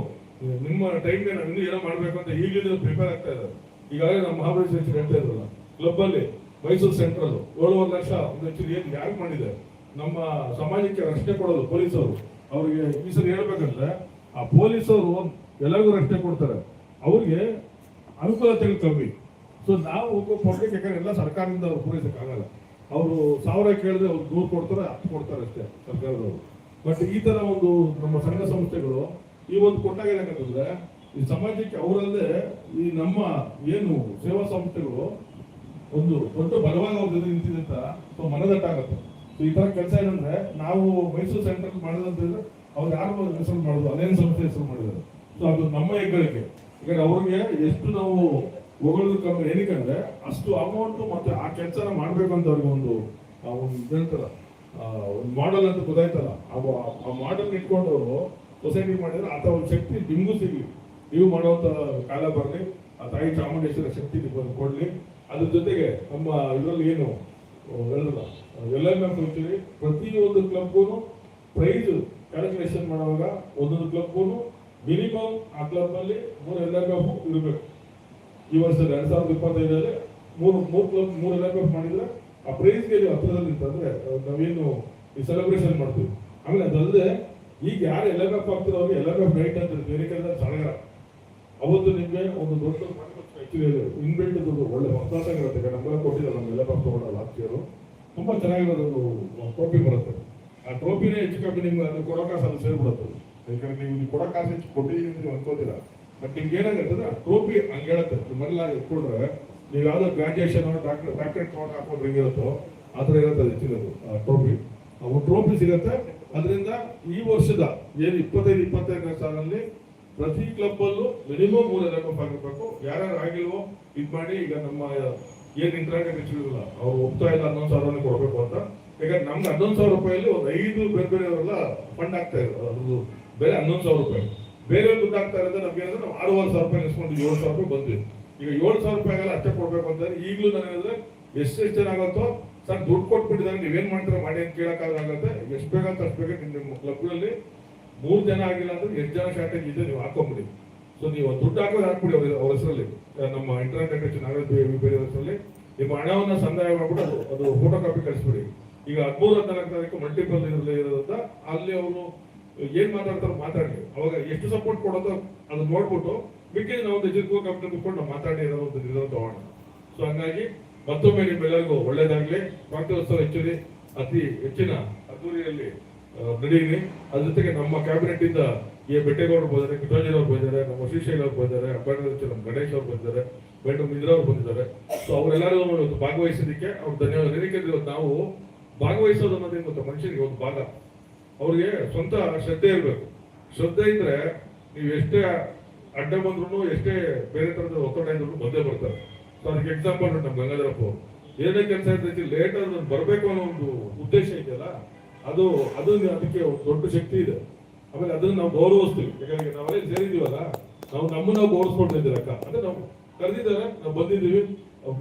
ನಿಮ್ಮ ಟೈಮ್ಗೆ ನಾವು ಇನ್ನೂ ಏನೋ ಮಾಡಬೇಕು ಅಂತ ಈಗಲೂ ಪ್ರಿಪೇರ್ ಆಗ್ತಾ ಇದ್ದಾರೆ. ಈಗಾಗಲೇ ನಮ್ಮ ಮಹಾಬಲೇಶ್ವರ ಹೇಳ್ತಾ ಇದ್ರಲ್ಲ ಕ್ಲಬ್ ಅಲ್ಲಿ, ಮೈಸೂರು ಸೆಂಟ್ರಲ್ ಏಳುವರೆ ಲಕ್ಷ ಒಂದು ಆಕ್ಚುಲಿ ಏನು ಯಾರು ಮಾಡಿದೆ? ನಮ್ಮ ಸಮಾಜಕ್ಕೆ ರಕ್ಷಣೆ ಕೊಡೋದು ಪೊಲೀಸರು. ಅವ್ರಿಗೆ ಈ ಸರಿ ಹೇಳ್ಬೇಕಂದ್ರೆ ಆ ಪೊಲೀಸರು ಎಲ್ಲರಿಗೂ ರಕ್ಷಣೆ ಕೊಡ್ತಾರೆ. ಅವ್ರಿಗೆ ಅನುಕೂಲತೆಗಳು ಕಮ್ಮಿ. ಸೊ ನಾವು ಕೊಡ್ಲಿಕ್ಕೆ ಯಾಕಂದ್ರೆ ಎಲ್ಲ ಸರ್ಕಾರದಿಂದ ಅವ್ರು ಪೂರೈಸಕ್ಕಾಗಲ್ಲ ಅವರು ಸಾವಿರ ಕೇಳಿದ್ರೆ ಅವ್ರು ದೂರು ಕೊಡ್ತಾರೆ, ಹತ್ತು ಕೊಡ್ತಾರೆ ಅಷ್ಟೇ ಸರ್ಕಾರದವರು. ಬಟ್ ಈ ತರ ಒಂದು ನಮ್ಮ ಸಂಘ ಸಂಸ್ಥೆಗಳು ಈ ಒಂದು ಕೊಟ್ಟಾಗ ಏನಕ್ಕಂತಂದ್ರೆ, ಈ ಸಮಾಜಕ್ಕೆ ಅವರಲ್ಲೇ ಈ ನಮ್ಮ ಏನು ಸೇವಾ ಸಂಸ್ಥೆಗಳು ಒಂದು ದೊಡ್ಡ ಬಲವಾಗಿ ಅವ್ರ ಜೊತೆ ನಿಂತಿದೆ ಅಂತ ಮನದಟ್ಟಾಗತ್ತೆ ಈ ತರ ಕೆಲಸ ಏನಂದ್ರೆ, ನಾವು ಮೈಸೂರು ಸೆಂಟರ್ ಮಾಡಿದಂತ ಅವ್ರು ಯಾರು ಹೆಸರು ಮಾಡೋದು ಅದೇನು ಸಂಸ್ಥೆ ಹೆಸರು ಮಾಡಿದ್ದಾರೆ. ಸೊ ಅದು ನಮ್ಮ ಹೆಗ್ಗಳಿಕೆ. ಯಾಕಂದ್ರೆ ಅವ್ರಿಗೆ ಎಷ್ಟು ನಾವು ಹೊಗಳದು ಕಮ್ಮಿ ಏನಕ್ಕಂದ್ರೆ ಅಷ್ಟು ಅಮೌಂಟ್ ಮತ್ತೆ ಆ ಕೆಲಸನ ಮಾಡ್ಬೇಕು ಅಂತ ಅವ್ರಿಗೆ ಒಂದು ಒಂದು ಇದಂತಾರ ಒಂದು ಮಾಡೆಲ್ ಅಂತ ಗೊತ್ತಾಯ್ತಲ್ಲ. ಆ- ಮಾಡಲ್ ಮಾಡೆಲ್ ಇಟ್ಕೊಂಡು ಅವರು ಸೊಸೈಟಿ ಮಾಡಿದ್ರೆ ಆತ ಒಂದು ಶಕ್ತಿ ನಿಮಗೂ ಸಿಗ್ಲಿ. ನೀವು ಮಾಡುವಂತ ಕಾಲ ಬರಲಿ, ಆ ತಾಯಿ ಚಾಮುಂಡೇಶ್ವರ ಶಕ್ತಿ ಕೊಡ್ಲಿ. ಅದ್ರ ಜೊತೆಗೆ ನಮ್ಮ ಇದರಲ್ಲಿ ಏನು ಹೇಳಲ್ಲ ಎಲ್ಲ ಪ್ರತಿಯೊಂದು ಕ್ಲಬ್ಗೂ ಪ್ರೈಸ್ ಕ್ಯಾಲ್ಕುಲೇಷನ್ ಮಾಡುವಾಗ ಒಂದೊಂದು ಕ್ಲಬ್ಗೂ ಮಿನಿಮಮ್ ಆ ಕ್ಲಬ್ ಎಲ್ ಮೂರು ಎಫ್ ಇರಬೇಕು. ಈ ವರ್ಷ ಎರಡ್ ಸಾವಿರದ ಇಪ್ಪತ್ತೈದರಲ್ಲಿ ಮೂರು ಮೂರು ಕ್ಲಬ್ ಮೂರು ಎಫ್ ಮಾಡಿದ್ರೆ ಆ ಪ್ರೈಸ್ಗೆ ಹತ್ರದಲ್ಲಿ ಅಂತಂದ್ರೆ ನಾವೇನು ಈ ಸೆಲೆಬ್ರೇಷನ್ ಮಾಡ್ತೀವಿ. ಆಮೇಲೆ ಅದಲ್ಲದೆ ಈಗ ಯಾರು ಎಲ್ಲ ಎಫ್ ಆಗ್ತಿರೋ ಎಲ್ಲ ಎಫ್ ನೈಟ್ ಅಂತ ಬೇರೆ ಕೆಲಸ ಸಡಗರ ಅವತ್ತು ನಿಮಗೆ ಒಂದು ದೊಡ್ಡ ಇನ್ಬಿಲ್ಟ್ ಒಳ್ಳೆ ಹೊಸ ಇರುತ್ತೆ ನಮ್ಗೆಲ್ಲ ಕೊಟ್ಟಿದ್ದಾರೆ L cup F last year ತುಂಬಾ ಚೆನ್ನಾಗಿರೋದು ಟ್ರೋಫಿ ಬರುತ್ತೆ. ಆ ಟ್ರೋಫಿನೇ ಹೆಚ್ಚು ಕಮ್ಮಿ ನಿಮ್ಗೆ ಅದು ಕೊಡೋಕೆ ಕಾಸು ಅದು ಸೇರ್ಬಿಡುತ್ತೆ. ಯಾಕಂದ್ರೆ ನೀವು ಇಲ್ಲಿ ಕೊಡೋ ಕಾಸು ಹೆಚ್ಚು ಕೊಟ್ಟಿದ್ದೀವಿ ಅಂತ ನೀವು ಅನ್ಕೋತೀರಾ? ಬಟ್ ನಿಮ್ಗೆ ಏನಾಗುತ್ತೆ ಟ್ರೋಫಿ ಹಂಗೆ ಹೇಳುತ್ತೆ. ನಿಮ್ಮೆಲ್ಲ ಇಟ್ಕೊಂಡ್ರೆ ನೀವು ಯಾವ್ದೋ ಗ್ರಾಜುಯೇಷನ್ ಡಾಕ್ಟರ್ ಡಾಕ್ಟರೇಟ್ ತೊಗೊಂಡು ಹಾಕೊಂಡು ಹೆಂಗಿರುತ್ತೋ, ಆ ಥರ ಇರುತ್ತೆ ಹೆಚ್ಚಿನದು ಟ್ರೋಫಿ ಅವು ಟ್ರೋಫಿ ಸಿಗುತ್ತೆ. ಅದರಿಂದ ಈ ವರ್ಷದ ಏನು ಇಪ್ಪತ್ತೈದು ಇಪ್ಪತ್ತೈದನೇ ಸಾಲಲ್ಲಿ ಪ್ರತಿ ಕ್ಲಬ್ ಅಲ್ಲೂ ಮಿನಿಮಮ್ ಮೂರು ಎಲ್ಲ ಕಪ್ ಆಗಿರ್ಬೇಕು ಯಾರ್ಯಾರು ಆಗಿಲ್ವೋ ಇದು ಮಾಡಿ ಈಗ ನಮ್ಮ ಏನು ಇಂಟ್ರಾಕ್ಟ್ ಇರಲಿಲ್ಲ ಅವ್ರು ಒಪ್ತಾ ಇಲ್ಲ ಹನ್ನೊಂದು ಸಾವಿರ ಕೊಡಬೇಕು ಅಂತ. ಯಾಕಂದ್ರೆ ನಮ್ಗೆ ಹನ್ನೊಂದು ಸಾವಿರ ರೂಪಾಯಲ್ಲಿ ಒಂದು ಐದು ಬೇರೆ ಬೇರೆಯವರೆಲ್ಲ ಫಂಡ್ ಆಗ್ತಾ ಇರೋದು ಬೇರೆ ಹನ್ನೊಂದು ಸಾವಿರ ರೂಪಾಯಿ. ಬೇರೆ ದುಡ್ಡು ಆಗ್ತಾ ಇರೋದು ನಮ್ಗೆ ನಾವು ಆರೂವರೆ ಸಾವಿರ ರೂಪಾಯಿ ಇಸ್ಕೊಂಡು ಏಳು ಸಾವಿರ ರೂಪಾಯಿ ಬಂದ್ವಿ. ಈಗ ಏಳು ಸಾವಿರ ರೂಪಾಯಿ ಆಗಲ್ಲ, ಅಷ್ಟೇ ಕೊಡ್ಬೇಕು ಅಂತಂದ್ರೆ ಈಗಲೂ ಹೇಳಿದ್ರೆ ಎಷ್ಟೆಷ್ಟು ಜನ ಆಗುತ್ತೋ, ಸರ್ ದುಡ್ಡು ಕೊಟ್ಬಿಟ್ಟಿದ್ದಾರೆ ನೀವೇನ್ ಮಾಡ್ತೀರಾ, ಮಾಡಿ ಅಂತ ಕೇಳಕ್ಕಾಗುತ್ತೆ ಎಷ್ಟು ಅಂತ ಅಷ್ಟು ಬೇಗ ನಿಮ್ಮ ಕ್ಲಬ್ಗಳಲ್ಲಿ ಮೂರು ಜನ ಆಗಿಲ್ಲ ಅಂದ್ರೆ ಎಷ್ಟು ಜನ ಶಾರ್ಟೇಜ್ ಇದೆ, ನೀವು ಹಾಕೊಂಬಿಡಿ. ಸೊ ನೀವು ದುಡ್ಡು ಹಾಕೋದು ಹಾಕ್ಬಿಡಿ ಅವ್ರ ಅವ್ರ ಹೆಸರಲ್ಲಿ. ನಮ್ಮ ಇಂಟರ್ನೆಟ್ ನಾಗರಾಜ್ ಬೇರೆ ಹೆಸರಲ್ಲಿ. ನಿಮ್ಮ ಹಣವನ್ನು ಸಂದಾಯ ಮಾಡ್ಬಿಟ್ಟು ಅದು ಅದು ಫೋಟೋ ಕಾಪಿ ಕಳಿಸ್ಬಿಡಿ. ಈಗ ಹದಿಮೂರು ಹದಿನಾಲ್ಕು ತಾರೀಕು ಮಲ್ಟಿಪಲ್ ಇರಲಿ ಇರೋದ್ರಿಂದ ಅಲ್ಲಿ ಅವರು ಏನ್ ಮಾತಾಡ್ತಾರೋ ಮಾತಾಡಿ ಅವಾಗ ಎಷ್ಟು ಸಪೋರ್ಟ್ ಕೊಡೋದು ಅದನ್ನ ನೋಡ್ಬಿಟ್ಟು ಮಿಕ್ಕಿದ ನಾವು ಒಂದು ಎಜುಕೋ ಕಂಪ್ನಿ ಕೂತ್ಕೊಂಡು ನಾವು ಮಾತಾಡಿ ಏನೋ ಒಂದು ನಿರ್ಧಾರ ತಗೋಣ ಸೊ ಹಂಗಾಗಿ ಮತ್ತೊಮ್ಮೆ ನಿಮ್ಮೆಲ್ಲರಿಗೂ ಒಳ್ಳೇದಾಗ್ಲಿ. ಪ್ರಾಂತ್ಯೋತ್ಸವ ಹೆಚ್ಚಿದೆ. ಅತಿ ಹೆಚ್ಚಿನ ಅದ್ದೂರಿಯಲ್ಲಿ ನಡೀರಿ ಅದ್ರ ಜೊತೆಗೆ ನಮ್ಮ ಕ್ಯಾಬಿನೆಟ್ ಇಂದ ಈ ಬೆಟ್ಟೇಗೌಡರು ಬಂದಿದ್ದಾರೆ ಕಿಟೋಜನ್ ಅವ್ರು ಬಂದಿದ್ದಾರೆ, ನಮ್ಮ ಶ್ರೀಶೈಲ್ ಅವ್ರು ಬಂದಿದ್ದಾರೆ ಅಬ್ಬಾಡಿ ನಮ್ಮ ಗಣೇಶ್ ಅವ್ರು ಬಂದಿದ್ದಾರೆ ಬೆಂಡು ಮಿಂದ್ರ ಅವ್ರು ಬಂದಿದ್ದಾರೆ. ಸೊ ಅವರೆಲ್ಲರೂ ಭಾಗವಹಿಸಿದ್ದಕ್ಕೆ ಅವ್ರು ಧನ್ಯವಾದ. ಇವತ್ತು ನಾವು ಭಾಗವಹಿಸೋದು ಅನ್ನೋದೇ ಗೊತ್ತಾ? ಮನುಷ್ಯರಿಗೆ ಒಂದು ಭಾಗ. ಅವ್ರಿಗೆ ಸ್ವಂತ ಶ್ರದ್ಧೆ ಇರಬೇಕು. ಶ್ರದ್ಧೆ ಇದ್ರೆ ನೀವು ಎಷ್ಟೇ ಅಡ್ಡ ಬಂದ್ರು ಎಷ್ಟೇ ಬೇರೆ ತರದ ಒತ್ತಡ ಇದ್ರು ಬಂದೇ ಬರ್ತಾರೆ. ಸೊ ಅದಕ್ಕೆ ಎಕ್ಸಾಂಪಲ್ ನಮ್ಮ ಗಂಗಾಧರಪ್ಪ ಅವರು. ಏನೇ ಕೆಲಸ ಇರ್ತೈತಿ ಲೇಟ್ ಆದ್ರೆ ಬರಬೇಕು ಅನ್ನೋ ಒಂದು ಉದ್ದೇಶ ಇದೆಯಲ್ಲ, ಅದು ಅದು ಅದಕ್ಕೆ ದೊಡ್ಡ ಶಕ್ತಿ ಇದೆ. ಆಮೇಲೆ ಅದನ್ನ ನಾವು ಗೌರವಿಸ್ತೀವಿ. ಯಾಕಂದ್ರೆ ನಾವೇ ಸೇರಿದೀವಲ್ಲ ನಾವು ನಮ್ಮನ್ನ ನಾವು ಗೌರವಿಸ್ಕೊಳ್ತಿದ್ದೀವಿ ಅಕ್ಕ ಅಂದ್ರೆ ನಾವು ಕರೆದಿದ್ದಾರೆ, ನಾವು ಬಂದಿದ್ದೀವಿ.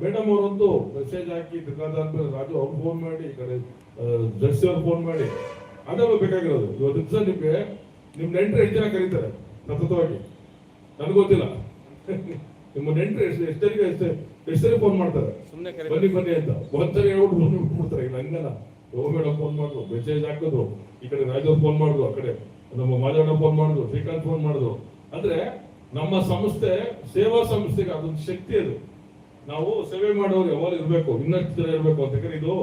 ಮೇಡಮ್ ಅವರಂತೂ ಮೆಸೇಜ್ ಹಾಕಿ ಬೇಕಾದ್ರೆ ರಾಜು ಅವ್ರು ಫೋನ್ ಮಾಡಿ, ಈ ಕಡೆ ಜರ್ಸಿ ಅವ್ರು ಫೋನ್ ಮಾಡಿ. ಅದೆಲ್ಲ ಬೇಕಾಗಿರೋದು. ಇವತ್ತು ದಿವಸ ನಿಮ್ಗೆ ನಿಮ್ ನೆಂಟ್ರಿ ಎಷ್ಟು ಜನ ಕರೀತಾರೆ ಸತತವಾಗಿ. ನನಗೆ ಗೊತ್ತಿಲ್ಲ. ನಿಮ್ಮ ನೆಂಟರು ಎಷ್ಟು ಎಷ್ಟರಿಗೆ ಎಷ್ಟು ಎಷ್ಟರಿಗೆ ಫೋನ್ ಮಾಡ್ತಾರೆ? ಬನ್ನಿ ಬನ್ನಿ ಅಂತ. ಒಂದ್ಸರಿ ಹೇಳ್ಬಿಟ್ಟು ಬನ್ನಿ ಬಿಟ್ಬಿಡ್ತಾರೆ ಈಗ ಹಂಗಲ್ಲ. ಓ ಫೋನ್ ಮಾಡಿದ್ರು ಮೆಸೇಜ್ ಹಾಕಿದ್ರು ಈ ಕಡೆ ರಾಜವ್ರು ಫೋನ್ ಮಾಡಿದ್ರು ಆ ಕಡೆ. ನಮ್ಮ ಮಾಧವಣ್ಣ ಫೋನ್ ಮಾಡಿದ್ರು ಶ್ರೀಕಾಂತ್ ಫೋನ್ ಮಾಡಿದ್ರು ಅಂದ್ರೆ ನಮ್ಮ ಸಂಸ್ಥೆ ಸೇವಾ ಸಂಸ್ಥೆಗೆ ಅದೊಂದು ಶಕ್ತಿ ಅದು. ನಾವು ಸೇವೆ ಮಾಡೋರು ಯಾವಾಗ ಇರಬೇಕು. ಇನ್ನಷ್ಟು ಜನ ಇರ್ಬೇಕು ಅಂತ. ಇದು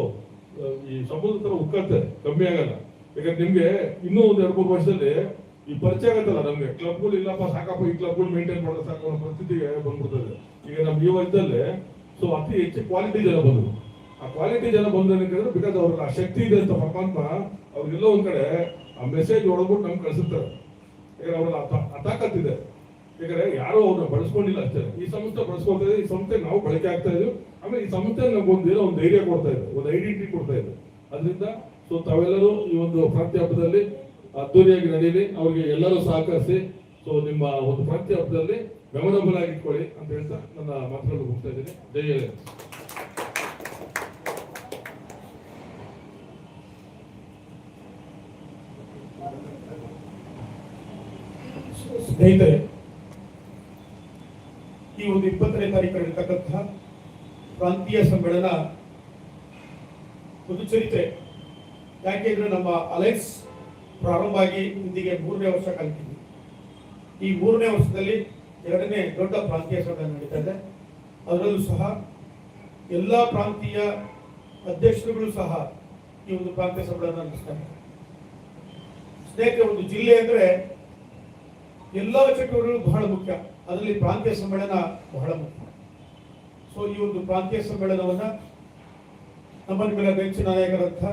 ಈ ಸಮುದ್ರ ತರ ಉಕ್ಕತ್ತೆ. ಕಮ್ಮಿ ಆಗಲ್ಲ. ಯಾಕಂದ್ರೆ ನಿಮ್ಗೆ ಇನ್ನೂ ಒಂದ್ ಎರಡು, ಮೂರು ವರ್ಷದಲ್ಲಿ ಈ ಪರಿಚಯ ಆಗತ್ತಲ್ಲ ನಮ್ಗೆ. ಕ್ಲಬ್ಗಳು ಇಲ್ಲಪ್ಪ, ಸಾಕಪ್ಪ, ಈ ಕ್ಲಬ್ಗಳು ಮೇಂಟೈನ್ ಮಾಡೋದು ಸಾಕು ಅನ್ನೋ ಪರಿಸ್ಥಿತಿಗೆ ಬಂದ್ಬಿಡ್ತದೆ. ಈಗ ನಮ್ಗೆ ಈ ವಯಸ್ಸಲ್ಲಿ ಸೊ ಅತಿ ಹೆಚ್ಚು ಕ್ವಾಲಿಟಿ ಜನ ಬಂದ್ರು. ಆ ಕ್ವಾಲಿಟಿ ಜನ ಬಂದ್ರೆ ಬಿಕಾಸ್ ಅವ್ರಿಗೆ ಆ ಶಕ್ತಿ ಇದೆ ಅಂತ ಪರಮಾತ್ಮ ಅವ್ರಿಗೆಲ್ಲೋ ಒಂದ್ ಕಡೆ ಆ ಮೆಸೇಜ್ ಹೊಡೆದ್ಬಿಟ್ಟು ನಮ್ಗೆ ಕಳಿಸುತ್ತಾರೆ ಯಾಕಂದ್ರೆ ಅವ್ರ ಅತಾಕತ್ ಇದೆ. ಯಾಕಂದ್ರೆ ಯಾರೋ ಅವ್ರನ್ನ ಬಳಸ್ಕೊಂಡಿಲ್ಲ ಅಷ್ಟೇ. ಈ ಸಂಸ್ಥೆ ಬಳಸ್ಕೊಳ್ತಾ ಇದೆ, ಈ ಸಂಸ್ಥೆ ನಾವು ಬಳಕೆ ಆಗ್ತಾ ಇದೀವಿ. ಆಮೇಲೆ ಈ ಸಂಸ್ಥೆ ನಮ್ಗೆ ಒಂದು ಏನೋ ಒಂದು ಧೈರ್ಯ ಕೊಡ್ತಾ ಇದೆ, ಒಂದು ಐಡೆಂಟಿಟಿ ಕೊಡ್ತಾ ಇದೆ. ಅದರಿಂದ ಸೊ ತಾವೆಲ್ಲರೂ ಈ ಒಂದು ಪ್ರಾಂತ್ಯ ಹಬ್ಬದಲ್ಲಿ ಅದ್ದೂರಿಯಾಗಿ ನಡೀಲಿ ಅವರಿಗೆ ಎಲ್ಲರೂ ಸಹಕರಿಸಿ. ಸೊ ನಿಮ್ಮ ಒಂದು ಪ್ರಾಂತ್ಯ ಹಬ್ಬದಲ್ಲಿ ಮೆಮೊರಬಲ್ ಆಗಿ ಇಟ್ಕೊಳ್ಳಿ ಅಂತ ಹೇಳ್ತಾ ನನ್ನ ಮಾತುಗಳು ಹೋಗ್ತಾ ಇದ್ದೀನಿ. ಜೈ ಸ್ನೇಹಿತರೆ, ಈ ಒಂದು ಇಪ್ಪತ್ತನೇ ತಾರೀಕು ನಡೆಯತಕ್ಕಂತಹ ಪ್ರಾಂತೀಯ ಸಮ್ಮೇಳನ ಒಂದು ಚರಿತ್ರೆ. ಯಾಕೆಂದ್ರೆ ನಮ್ಮ ಅಲೈನ್ಸ್ ಪ್ರಾರಂಭ ಆಗಿ ಇಂದಿಗೆ ಮೂರನೇ ವರ್ಷ ಕಲಿತಿದ್ವಿ ಈ ಮೂರನೇ ವರ್ಷದಲ್ಲಿ ಎರಡನೇ ದೊಡ್ಡ ಪ್ರಾಂತೀಯ ಸಭೆ ನಡೀತಾ ಇದೆ. ಅದರಲ್ಲೂ ಸಹ ಎಲ್ಲ ಪ್ರಾಂತೀಯ ಅಧ್ಯಕ್ಷರುಗಳು ಸಹ ಈ ಒಂದು ಪ್ರಾಂತೀಯ ಸಮ್ಮೇಳನ ನಡೆಸ್ತಾರೆ ಸ್ನೇಹಿತರೆ, ಒಂದು ಜಿಲ್ಲೆ ಅಂದ್ರೆ ಎಲ್ಲ ಚಟುವಟಿಕೆಗಳು ಬಹಳ ಮುಖ್ಯ. ಅದರಲ್ಲಿ ಪ್ರಾಂತೀಯ ಸಮ್ಮೇಳನ ಬಹಳ ಮುಖ್ಯ. ಸೊ ಈ ಒಂದು ಪ್ರಾಂತೀಯ ಸಮ್ಮೇಳನವನ್ನು ನಮ್ಮ ಮೇಲೆ ನೆಚ್ಚಿನ ನಾಯಕರಂತ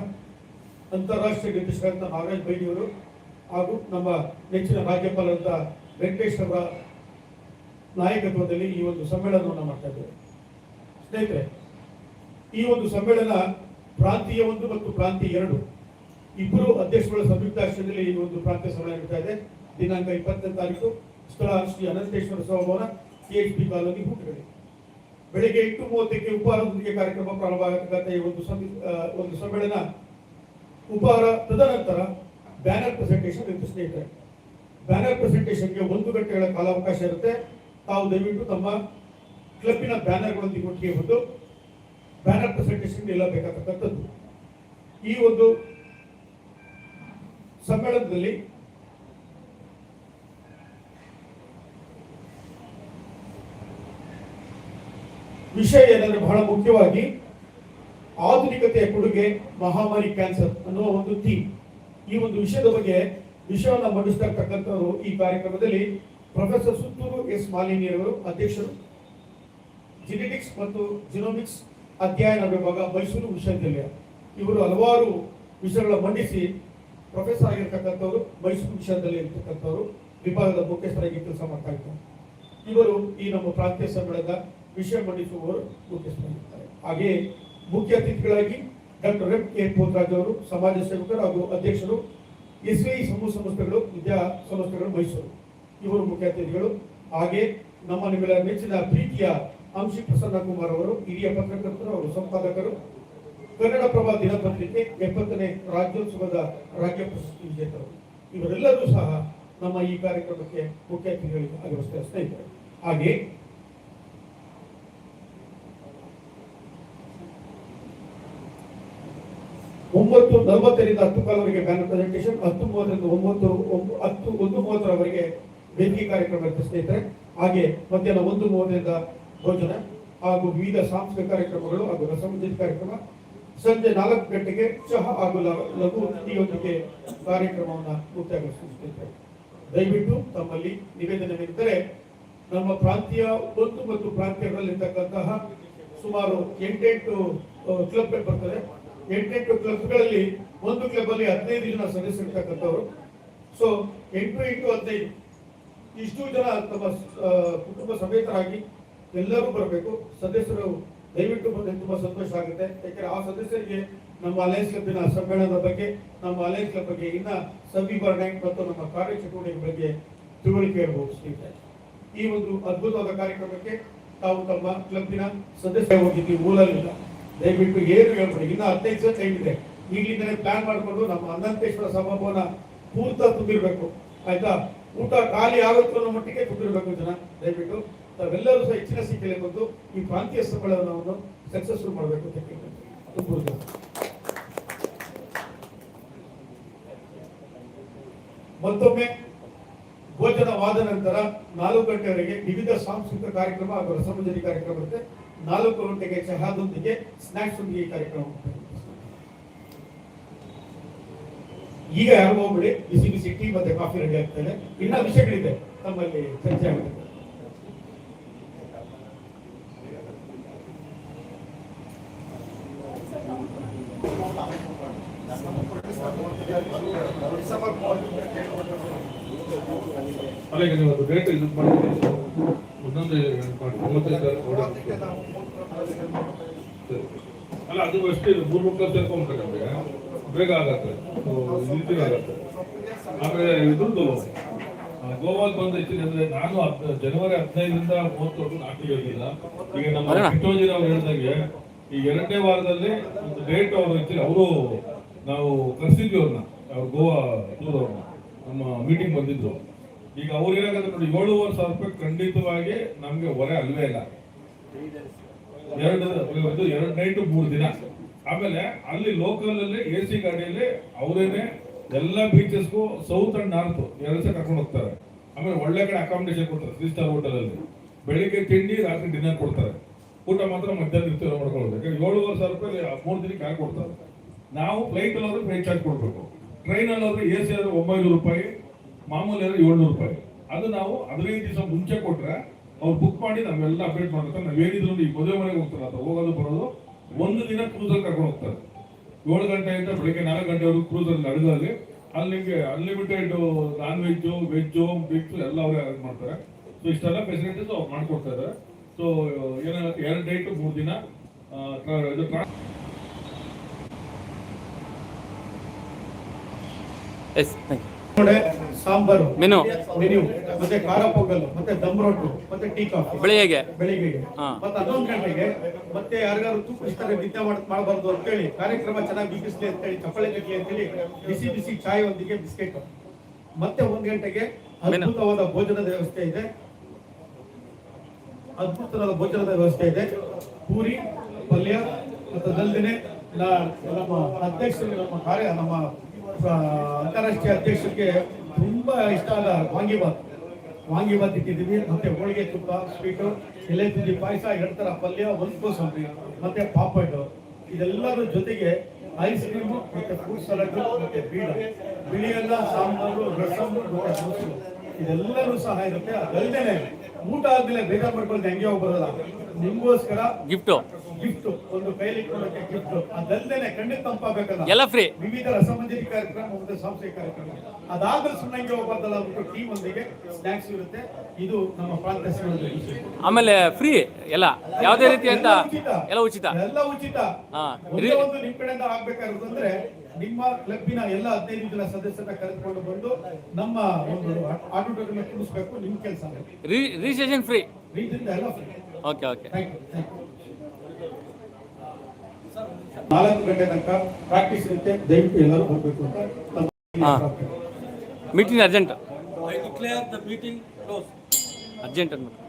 ಅಂತಾರಾಷ್ಟ್ರೀಯ ನಿರ್ದೇಶಕರಂತ ನಾಗರಾಜ್ ಬೈಡಿಯವರು ಹಾಗೂ ನಮ್ಮ ನೆಚ್ಚಿನ ರಾಜ್ಯಪಾಲರಂತ ವೆಂಕಟೇಶ್ ಅವರ ನಾಯಕತ್ವದಲ್ಲಿ ಈ ಒಂದು ಸಮ್ಮೇಳನವನ್ನು ಮಾಡ್ತಾ ಇದ್ದೇವೆ ಸ್ನೇಹಿತರೆ, ಈ ಒಂದು ಸಮ್ಮೇಳನ ಪ್ರಾಂತೀಯ ಒಂದು ಮತ್ತು ಪ್ರಾಂತೀಯ ಎರಡು, ಇಬ್ಬರು ಅಧ್ಯಕ್ಷರುಗಳ ಸಂಯುಕ್ತ ಆಶ್ರಯದಲ್ಲಿ ಈ ಒಂದು ಪ್ರಾಂತ್ಯ ಸಮ್ಮೇಳನ ನಡೀತಾ ಇದೆ. ದಿನಾಂಕ ಇಪ್ಪತ್ತನೇ ತಾರೀಕು, ಸ್ಥಳ ಶ್ರೀ ಅನಂತೇಶ್ವರ ಸಭಾಭವನ ಸಿಎಚ್ಪಿ ಕಾಲೋನಿ ಹುಟ್ಟುಗಡೆ ಬೆಳಿಗ್ಗೆ ಎಂಟು ಮೂವತ್ತಕ್ಕೆ ಉಪಹಾರದೊಂದಿಗೆ ಕಾರ್ಯಕ್ರಮ ಪ್ರಾರಂಭ ಆಗತಕ್ಕಂಥ ಈ ಒಂದು ಒಂದು ಸಮ್ಮೇಳನ ಉಪಹಾರ ತದನಂತರ ಬ್ಯಾನರ್ ಪ್ರೆಸೆಂಟೇಷನ್ ಇರುತ್ತೆ ಸ್ನೇಹಿತರೆ. ಬ್ಯಾನರ್ ಪ್ರೆಸೆಂಟೇಷನ್ಗೆ ಒಂದು ಗಂಟೆಗಳ ಕಾಲಾವಕಾಶ ಇರುತ್ತೆ. ತಾವು ದಯವಿಟ್ಟು ತಮ್ಮ ಕ್ಲಬ್ಬಿನ ಬ್ಯಾನರ್ಗಳೊಂದಿಗೆ ಒಟ್ಟಿಗೆ ಬಂದು ಬ್ಯಾನರ್ ಪ್ರೆಸೆಂಟೇಷನ್ ಎಲ್ಲ ಬೇಕಾಗತಕ್ಕಂಥದ್ದು ಈ ಒಂದು ಸಮ್ಮೇಳನದಲ್ಲಿ ವಿಷಯ ಏನಂದ್ರೆ ಬಹಳ ಮುಖ್ಯವಾಗಿ ಆಧುನಿಕತೆಯ ಕೊಡುಗೆ ಮಹಾಮಾರಿ ಕ್ಯಾನ್ಸರ್ ಅನ್ನುವ ಒಂದು ಥೀಮ್ ಈ ಒಂದು ವಿಷಯದ ಬಗ್ಗೆ ವಿಷಯವನ್ನು ಮಂಡಿಸ್ತಾ ಈ ಕಾರ್ಯಕ್ರಮದಲ್ಲಿ ಪ್ರೊಫೆಸರ್ ಸುತ್ತೂರು ಎಸ್ ಮಾಲಿನಿಯವರು ಅಧ್ಯಕ್ಷರು ಜಿನೆಟಿಕ್ಸ್ ಮತ್ತು ಜಿನೋಮಿಕ್ಸ್ ಅಧ್ಯಯನ ವಿಭಾಗ ಮೈಸೂರು ವಿಶ್ವವಿದ್ಯಾಲಯ. ಇವರು ಹಲವಾರು ವಿಷಯಗಳ ಮಂಡಿಸಿ ಪ್ರೊಫೆಸರ್ ಆಗಿರ್ತಕ್ಕಂಥವರು, ಮೈಸೂರು ವಿಶ್ವವಿದ್ಯಾಲಯ ಇರ್ತಕ್ಕಂಥವರು, ವಿಭಾಗದ ಮುಖ್ಯಸ್ಥರಾಗಿ ಕೆಲಸ ಮಾಡ್ತಾ ಇದ್ದಾರೆ. ಇವರು ಈ ನಮ್ಮ ಪ್ರಾಂತ್ಯ ಸಮ್ಮೇಳನದ ವಿಷಯ ಮಂಡಿಸುವವರು ಮುಖ್ಯಸ್ಥರಾಗಿರ್ತಾರೆ ಹಾಗೆಯೇ ಮುಖ್ಯ ಅತಿಥಿಗಳಾಗಿ ಡಾಕ್ಟರ್ ಎಂ ಕೆ ಪೋತರಾಜ್ ಅವರು, ಸಮಾಜ ಸೇವಕರು ಹಾಗೂ ಅಧ್ಯಕ್ಷರು ಎಸ್ ಸಮೂಹ ಸಂಸ್ಥೆಗಳು, ವಿದ್ಯಾ ಸಂಸ್ಥೆಗಳು ಮೈಸೂರು. ಇವರು ಮುಖ್ಯ ಅತಿಥಿಗಳು. ಹಾಗೆ ನಮ್ಮ ನಿಮಗೆ ನೆಚ್ಚಿನ ಪ್ರೀತಿಯ ಅಂಶಿ ಪ್ರಸನ್ನ ಕುಮಾರ್ ಅವರು, ಹಿರಿಯ ಪತ್ರಕರ್ತರು ಅವರು ಸಂಪಾದಕರು. ಕನ್ನಡಪ್ರಭ ದಿನಪತ್ರಿಕೆ ಎಪ್ಪತ್ತನೇ ರಾಜ್ಯೋತ್ಸವದ ರಾಜ್ಯ ಪ್ರಶಸ್ತಿ ವಿಜೇತರು. ಇವರೆಲ್ಲರೂ ಸಹ ನಮ್ಮ ಈ ಕಾರ್ಯಕ್ರಮಕ್ಕೆ ಮುಖ್ಯ ಅತಿಥಿಗಳಿಗೆ ಆಗಮಿಸ್ತಾ ಸ್ನೇಹಿತರು, ಹಾಗೆ ಒಂಬತ್ತು, ನಲವತ್ತರಿಂದ ಹತ್ತು ಕಾಲವರೆಗೆ ಬ್ಯಾನರ್ ಪ್ರೆಸೆಂಟೇಷನ್ ಹತ್ತು ಮೂವತ್ತರಿಂದ ಒಂಬತ್ತು ಒಂಬ- ಹತ್ತು, ಒಂದು ಮೂವತ್ತರವರೆಗೆ ಬೆಂಕಿ ಕಾರ್ಯಕ್ರಮ ಇರುತ್ತೆ ಸ್ನೇಹಿತರೆ ಹಾಗೆ ಮಧ್ಯಾಹ್ನ ಒಂದು ಮೂವತ್ತರಿಂದ ಭೋಜನ ಹಾಗೂ ವಿವಿಧ ಸಾಂಸ್ಕೃತಿಕ ಕಾರ್ಯಕ್ರಮಗಳು ಹಾಗೂ ರಸಮಂಜರಿ ಕಾರ್ಯಕ್ರಮ. ಸಂಜೆ ನಾಲ್ಕು ಗಂಟೆಗೆ ಚಹಾ ಹಾಗೂ ಲಘು ಟೀಯೊಂದಿಗೆ ಕಾರ್ಯಕ್ರಮವನ್ನು ಮುಕ್ತಾಯಗೊಳಿಸುತ್ತೆ ಸ್ನೇಹಿತರೆ ದಯವಿಟ್ಟು ತಮ್ಮಲ್ಲಿ ನಿವೇದನವೆಂದರೆ ನಮ್ಮ ಪ್ರಾಂತೀಯ ಒಂದು ಮತ್ತು ಪ್ರಾಂತ್ಯಗಳಲ್ಲಿರ್ತಕ್ಕಂತಹ ಸುಮಾರು ಎಂಟೆಂಟು ಕ್ಲಬ್ಗಳು ಬರ್ತದೆ ಎಂಟೆಂಟು ಕ್ಲಬ್ಗಳಲ್ಲಿ ಒಂದು ಕ್ಲಬ್ ಅಲ್ಲಿ ಹದಿನೈದು ಜನ ಸದಸ್ಯರಿರ್ತಕ್ಕಂಥವ್ರು ಸೊ ಎಂಟು ಎಂಟು ಹದಿನೈದು. ಇಷ್ಟು ಜನ ತಮ್ಮ ಕುಟುಂಬ ಸಮೇತರಾಗಿ ಎಲ್ಲರೂ ಬರಬೇಕು. ಸದಸ್ಯರು ದಯವಿಟ್ಟು ಬಂದ್ರೆ ತುಂಬಾ ಸಂತೋಷ ಆಗುತ್ತೆ. ಯಾಕಂದ್ರೆ ಆ ಸದಸ್ಯರಿಗೆ ನಮ್ಮ ಅಲಯನ್ಸ್ ಕ್ಲಬ್ಬಿನ ಸಮ್ಮೇಳನದ ಬಗ್ಗೆ, ನಮ್ಮ ಅಲಯನ್ಸ್ ಕ್ಲಬ್ ಬಗ್ಗೆ ಇನ್ನ ಸಂವಿವರಣೆ ಮತ್ತು ನಮ್ಮ ಕಾರ್ಯಚಟುವಟಿಕೆ ಬಗ್ಗೆ ತಿಳುವಳಿಕೆ ಸ್ನೇಹಿತರೆ. ಈ ಒಂದು ಅದ್ಭುತವಾದ ಕಾರ್ಯಕ್ರಮಕ್ಕೆ ತಾವು ತಮ್ಮ ಕ್ಲಬ್ನ ಸದಸ್ಯ ಹೋಗಿದ್ದೀವಿ. ಊರಲ್ಲಿಲ್ಲ ದಯವಿಟ್ಟು ಏನು ಹೇಳ್ಬೇಡಿ ಇನ್ನೂ ಹದಿನೈದು ದಿವಸ ಟೈಮ್ ಇದೆ. ಈಗಲಿಂದಲೇ ಪ್ಲಾನ್ ಮಾಡಿಕೊಂಡು ನಮ್ಮ ಅನಂತೇಶ್ವರ ಸಮಾಭವನ ಪೂರ್ತ ತುಂಬಿರಬೇಕು. ಆಯ್ತಾ? ಊಟ ಖಾಲಿ ಆಗುತ್ತೋ ಅನ್ನೋ ಮಟ್ಟಿಗೆ ತುಂಬಿರ್ಬೇಕು ಜನ. ದಯವಿಟ್ಟು ತಾವೆಲ್ಲರೂ ಸಹ ಹೆಚ್ಚಿನ ಸಂಖ್ಯೆಯಲ್ಲಿ ಬಂದು ಈ ಪ್ರಾಂತೀಯ ಸಮ್ಮೇಳನವನ್ನು ಸಕ್ಸಸ್ಫುಲ್ ಮಾಡಬೇಕು ಅಂತ. ಮತ್ತೊಮ್ಮೆ ಭೋಜನವಾದ ನಂತರ ನಾಲ್ಕು ಗಂಟೆವರೆಗೆ ವಿವಿಧ ಸಾಂಸ್ಕೃತಿಕ ಕಾರ್ಯಕ್ರಮ ಹಾಗೂ ರಸಮಂಜರಿ ಕಾರ್ಯಕ್ರಮ ಇರುತ್ತೆ. ನಾಲ್ಕು ಗಂಟೆಗೆ ಚಹಾದೊಂದಿಗೆ ಸ್ನಾಕ್ಸ್ ಒಂದಿಗೆ ಈ ಕಾರ್ಯಕ್ರಮ. ಈಗ ಯಾರು ಹೋಗ್ಬಿಡಿ? ಬಿಸಿ ಬಿಸಿ ಟೀ ಮತ್ತೆ ಕಾಫಿ ರೆಡಿ ಆಗ್ತದೆ. ಇನ್ನ ವಿಷಯಗಳಿದೆ ತಮ್ಮಲ್ಲಿ ಚರ್ಚೆ ಆಗುತ್ತೆ. ಅಲ್ಲ ನೀವು ಅದು ಡೇಟ್ ಇದು ಮಾಡಿದ್ರೆ ಒಂದೊಂದು ಮಾಡಿ ಒಂಬತ್ತನೇ ತಾರೀಕು ಸರಿ. ಅಲ್ಲ ಅದು ಅಷ್ಟೇ ಮೂರು ಮಕ್ಕಳು ಸೇರ್ಕೊಂಡ್ಬಿಟ್ರೆ ನಮಗೆ ಬೇಗ ಆಗತ್ತೆ. ಈಸಿ ಆಗತ್ತೆ. ಆಮೇಲೆ ಇದ್ರದ್ದು ಆ, ಗೋವಾದ ಬಂದ ಹೆಚ್ಚಿನ ಅಂದ್ರೆ ನಾನು ಜನವರಿ ಹದಿನೈದರಿಂದ ಮೂವತ್ತೊಂದು ನಾಟಿ ಹೋಗಿಲ್ಲ ಈಗ ನಮ್ಮ. ಕಿಟ್ಟೋಜಿ ಅವ್ರು ಹೇಳ್ದಂಗೆ ಈ ಎರಡನೇ ವಾರದಲ್ಲಿ ಒಂದು ಡೇಟ್ ಅವರು ಹೆಚ್ಚಿನ ಅವರು ನಾವು ಕರೆಸಿದ್ವಿ ಅವ್ರನ್ನ. ಅವ್ರು ಗೋವಾ ಟೂರ್ ಅವ್ರನ್ನ. ನಮ್ಮ ಮೀಟಿಂಗ್ ಬಂದಿದ್ರು ಈಗ ಅವ್ರು ಏನಾಗುತ್ತೆ ನೋಡಿ, ಏಳುವರೆ ಸಾವಿರ ರೂಪಾಯಿ ಖಂಡಿತವಾಗಿ ನಮ್ಗೆ ಹೊರೆ ಅಲ್ವೇ ಇಲ್ಲ. ಎರಡು ಎರಡು ನೈಟ್ ಮೂರು ದಿನ. ಆಮೇಲೆ ಅಲ್ಲಿ ಲೋಕಲ್ ಅಲ್ಲಿ ಎ ಸಿ ಗಾಡಿಯಲ್ಲಿ ಅವರೇನೆ ಎಲ್ಲ ಬೀಚಸ್ಗೂ ಸೌತ್ ಅಂಡ್ ನಾರ್ತ್ ಎರಡು ಸಹ ಕರ್ಕೊಂಡು ಹೋಗ್ತಾರೆ. ಆಮೇಲೆ ಒಳ್ಳೆ ಕಡೆ ಅಕಾಮಿಡೇಷನ್ ಕೊಡ್ತಾರೆ ತ್ರೀ ಸ್ಟಾರ್ ಹೋಟೆಲ್ ಅಲ್ಲಿ. ಬೆಳಿಗ್ಗೆ ತಿಂಡಿ, ರಾತ್ರಿ ಡಿನ್ನರ್ ಕೊಡ್ತಾರೆ. ಊಟ ಮಾತ್ರ ಮಧ್ಯಾಹ್ನ ಇರ್ತೀರ ಮಾಡ್ಕೊಳ್ಬೇಕು ಏಳುವರೆ ಸಾವಿರ ರೂಪಾಯಿ ಮೂರು ದಿನಕ್ಕೆ ಹಾಕಿ ಕೊಡ್ತಾರೆ? ನಾವು ಫ್ಲೈಟ್ ಅಲ್ಲಿ ಫ್ಲೈಟ್ ಚಾರ್ಜ್ ಕೊಡ್ಬೇಕು. ಟ್ರೈನ್ ಅಲ್ಲಿ ಎ ಸಿ ಆದ್ರೆ ಒಂಬೈನೂರು ರೂಪಾಯಿ. ಮಾಮೂಲಿ ಅಂದ್ರೆ ಏಳ್ನೂರು ರೂಪಾಯಿ. ಅದು ನಾವು ಹದಿನೈದು ದಿವಸ ಮುಂಚೆ ಕೊಟ್ರೆ ಅವ್ರು ಬುಕ್ ಮಾಡಿ ನಾವೆಲ್ಲ ಅಪ್ಡೇಟ್ ಮಾಡ್ತಾರೆ ನಾವು ಏನಿದ್ರು ಈ ಮದುವೆ ಮನೆಗೆ ಹೋಗ್ತಾರೆ, ಅಥವಾ ಹೋಗೋದು ಬರೋದು ಒಂದು ದಿನ ಕ್ರೂಸರ್ ಕರ್ಕೊಂಡು ಹೋಗ್ತಾರೆ. ಏಳು ಗಂಟೆಯಿಂದ ಬೆಳಗ್ಗೆ ನಾಲ್ಕು ಗಂಟೆವರೆಗೂ ಕ್ರೂಸರ್ ನಡೆದಲ್ಲಿ ಅಲ್ಲಿ ನಿಮಗೆ unlimited non veg veg mix ಎಲ್ಲ ಅವರೇ ಮಾಡ್ತಾರೆ. ಸೊ ಇಷ್ಟೆಲ್ಲ ಫೆಸಿಲಿಟೀಸ್ ಅವ್ರು ಮಾಡ್ಕೊಡ್ತಾರೆ ಸೊ ಏನ ಎರಡು ಡೇಟು ಮೂರು ದಿನ ಇದು yes thank you sambar menu. Menu ಮತ್ತೆ ಖಾರ ಪೊಂಗಲ್ ಮತ್ತೆ ದಮ್ ರೊಟ್ಟು ಮತ್ತೆ ಟೀ ಕಾಫಿ. ಬೆಳಿಗ್ಗೆ ಬೆಳಿಗ್ಗೆ ಮತ್ತೆ ಹನ್ನೊಂದು ಗಂಟೆಗೆ ಮತ್ತೆ ಯಾರಿಗಾದ್ರು ತೂಕ ಇಷ್ಟಕ್ಕೆ ನಿದ್ದೆ ಮಾಡಬಾರ್ದು ಅಂತ ಅಂತೇಳಿ ಕಾರ್ಯಕ್ರಮ ಚೆನ್ನಾಗಿ ಬಿಗಿಸ್ಲಿ ಅಂತೇಳಿ ಚಪ್ಪಳೆ ಕಟ್ಲಿ ಅಂತೇಳಿ ಬಿಸಿ ಬಿಸಿ ಚಾಯ್ ಒಂದಿಗೆ ಬಿಸ್ಕೆಟ್. ಮತ್ತೆ ಒಂದ್ ಗಂಟೆಗೆ ಅದ್ಭುತವಾದ ಭೋಜನದ ವ್ಯವಸ್ಥೆ ಇದೆ. ಅದ್ಭುತವಾದ ಭೋಜನದ ವ್ಯವಸ್ಥೆ ಇದೆ. ಪೂರಿ ಪಲ್ಯ ಮತ್ತು ಅದಲ್ದೇನೆ ನಮ್ಮ ಅಧ್ಯಕ್ಷರಿಗೆ ನಮ್ಮ ಕಾರ್ಯ ನಮ್ಮ ಅಂತಾರಾಷ್ಟ್ರೀಯ ಅಧ್ಯಕ್ಷರಿಗೆ ತುಂಬ ಇಷ್ಟ ಆದ ವಾಂಗಿಬಾತ್ ವಾಂಗಿಬಾತ್ ಇಟ್ಟಿದ್ದೀವಿ. ಮತ್ತೆ ಹೋಳಿಗೆ ತುಪ್ಪ ಸ್ವೀಟು ಎಲೆ ತಿಂಡಿ ಪಾಯಸ, ಎರಡು ಥರ ಪಲ್ಯ, ಒಂದು ಕೋಸಂಬರಿ, ಮತ್ತೆ ಪಾಪಡ್. ಇದೆಲ್ಲದರ ಜೊತೆಗೆ ಐಸ್ ಕ್ರೀಮ್ ಮತ್ತೆ ಫ್ರೂಟ್ ಸಲಾಡ್ ಮತ್ತೆ ಬೀಡ. ಬಿಳಿಯೆಲ್ಲ ಸಾಂಬಾರು ರಸಮ್ ಮತ್ತೆ ಮೊಸರು. ಇದೆಲ್ಲರೂ ಸಹ ಇರುತ್ತೆ. ಅದಲ್ಲದೆ ಊಟ ಆದ್ಮೇಲೆ ಬೇಗ ಮಾಡ್ಕೊಂಡು ಹೆಂಗೆ ಹೋಗ್ಬರಲ್ಲ ನಿಮಗೋಸ್ಕರ ಗಿಫ್ಟು ಗಿಫ್ಟ್ ಒಂದು ಕೈಲಿ ಕೊಡೋಕೆ ಗಿಫ್ಟ್ ಅದಲ್ಲದೆ ಕಣ್ಣಿಗೆ ತಂಪಾಗಬೇಕಲ್ಲ. ಎಲ್ಲ ಫ್ರೀ. ವಿವಿಧ ರಸಮಂಜರಿ ಕಾರ್ಯಕ್ರಮ ಒಂದು ಸಾಂಸ್ಕೃತಿಕ ಕಾರ್ಯಕ್ರಮ. ಅದಾದ್ಮೇಲೆ ಸುಮ್ಮನೆ ಹೋಗ್ಬಾರ್ದಲ್ಲ ಒಂದು ಟೀಮ್ ಒಂದಿಗೆ ಸ್ನಾಕ್ಸ್ ಇರುತ್ತೆ. ಇದು ನಮ್ಮ ಪ್ರಾಂತ ಸೇವೆಯ ಆಮೇಲೆ ಫ್ರೀ ಎಲ್ಲ. ಯಾವುದೇ ರೀತಿ ಅಂತ. ಎಲ್ಲ ಉಚಿತ. ಎಲ್ಲ ಉಚಿತ. ಒಂದೇ ಒಂದು ನಿಮ್ ಕಡೆಯಿಂದ ಆಗ್ಬೇಕಾಗಿರೋದು ಅಂದ್ರೆ ನಿಮ್ಮ ಕ್ಲಬ್ಬಿನ ಎಲ್ಲ ಹದಿನೈದು ಜನ ಸದಸ್ಯರ ಕರೆದುಕೊಂಡು ಬಂದು ನಮ್ಮ ಒಂದು ಆಟೋಟೋಟನ್ನ ಕುಡಿಸ್ಬೇಕು ನಿಮ್ ಕೆಲಸ ರಿಜಿಸ್ಟ್ರೇಷನ್ ಫ್ರೀ ರೀತಿಯಿಂದ ಎಲ್ಲ free okay okay thank you thank you ನಾಲ್ಕು ಗಂಟೆ ತನಕ ಪ್ರಾಕ್ಟೀಸ್ ಇರುತ್ತೆ. ದಯವಿಟ್ಟು ಎಲ್ಲರೂ ಹೋಗಬೇಕು ಅಂತ. Meeting urgent I declare the meeting close urgent ಅಂದ್ಬಿಟ್ಟು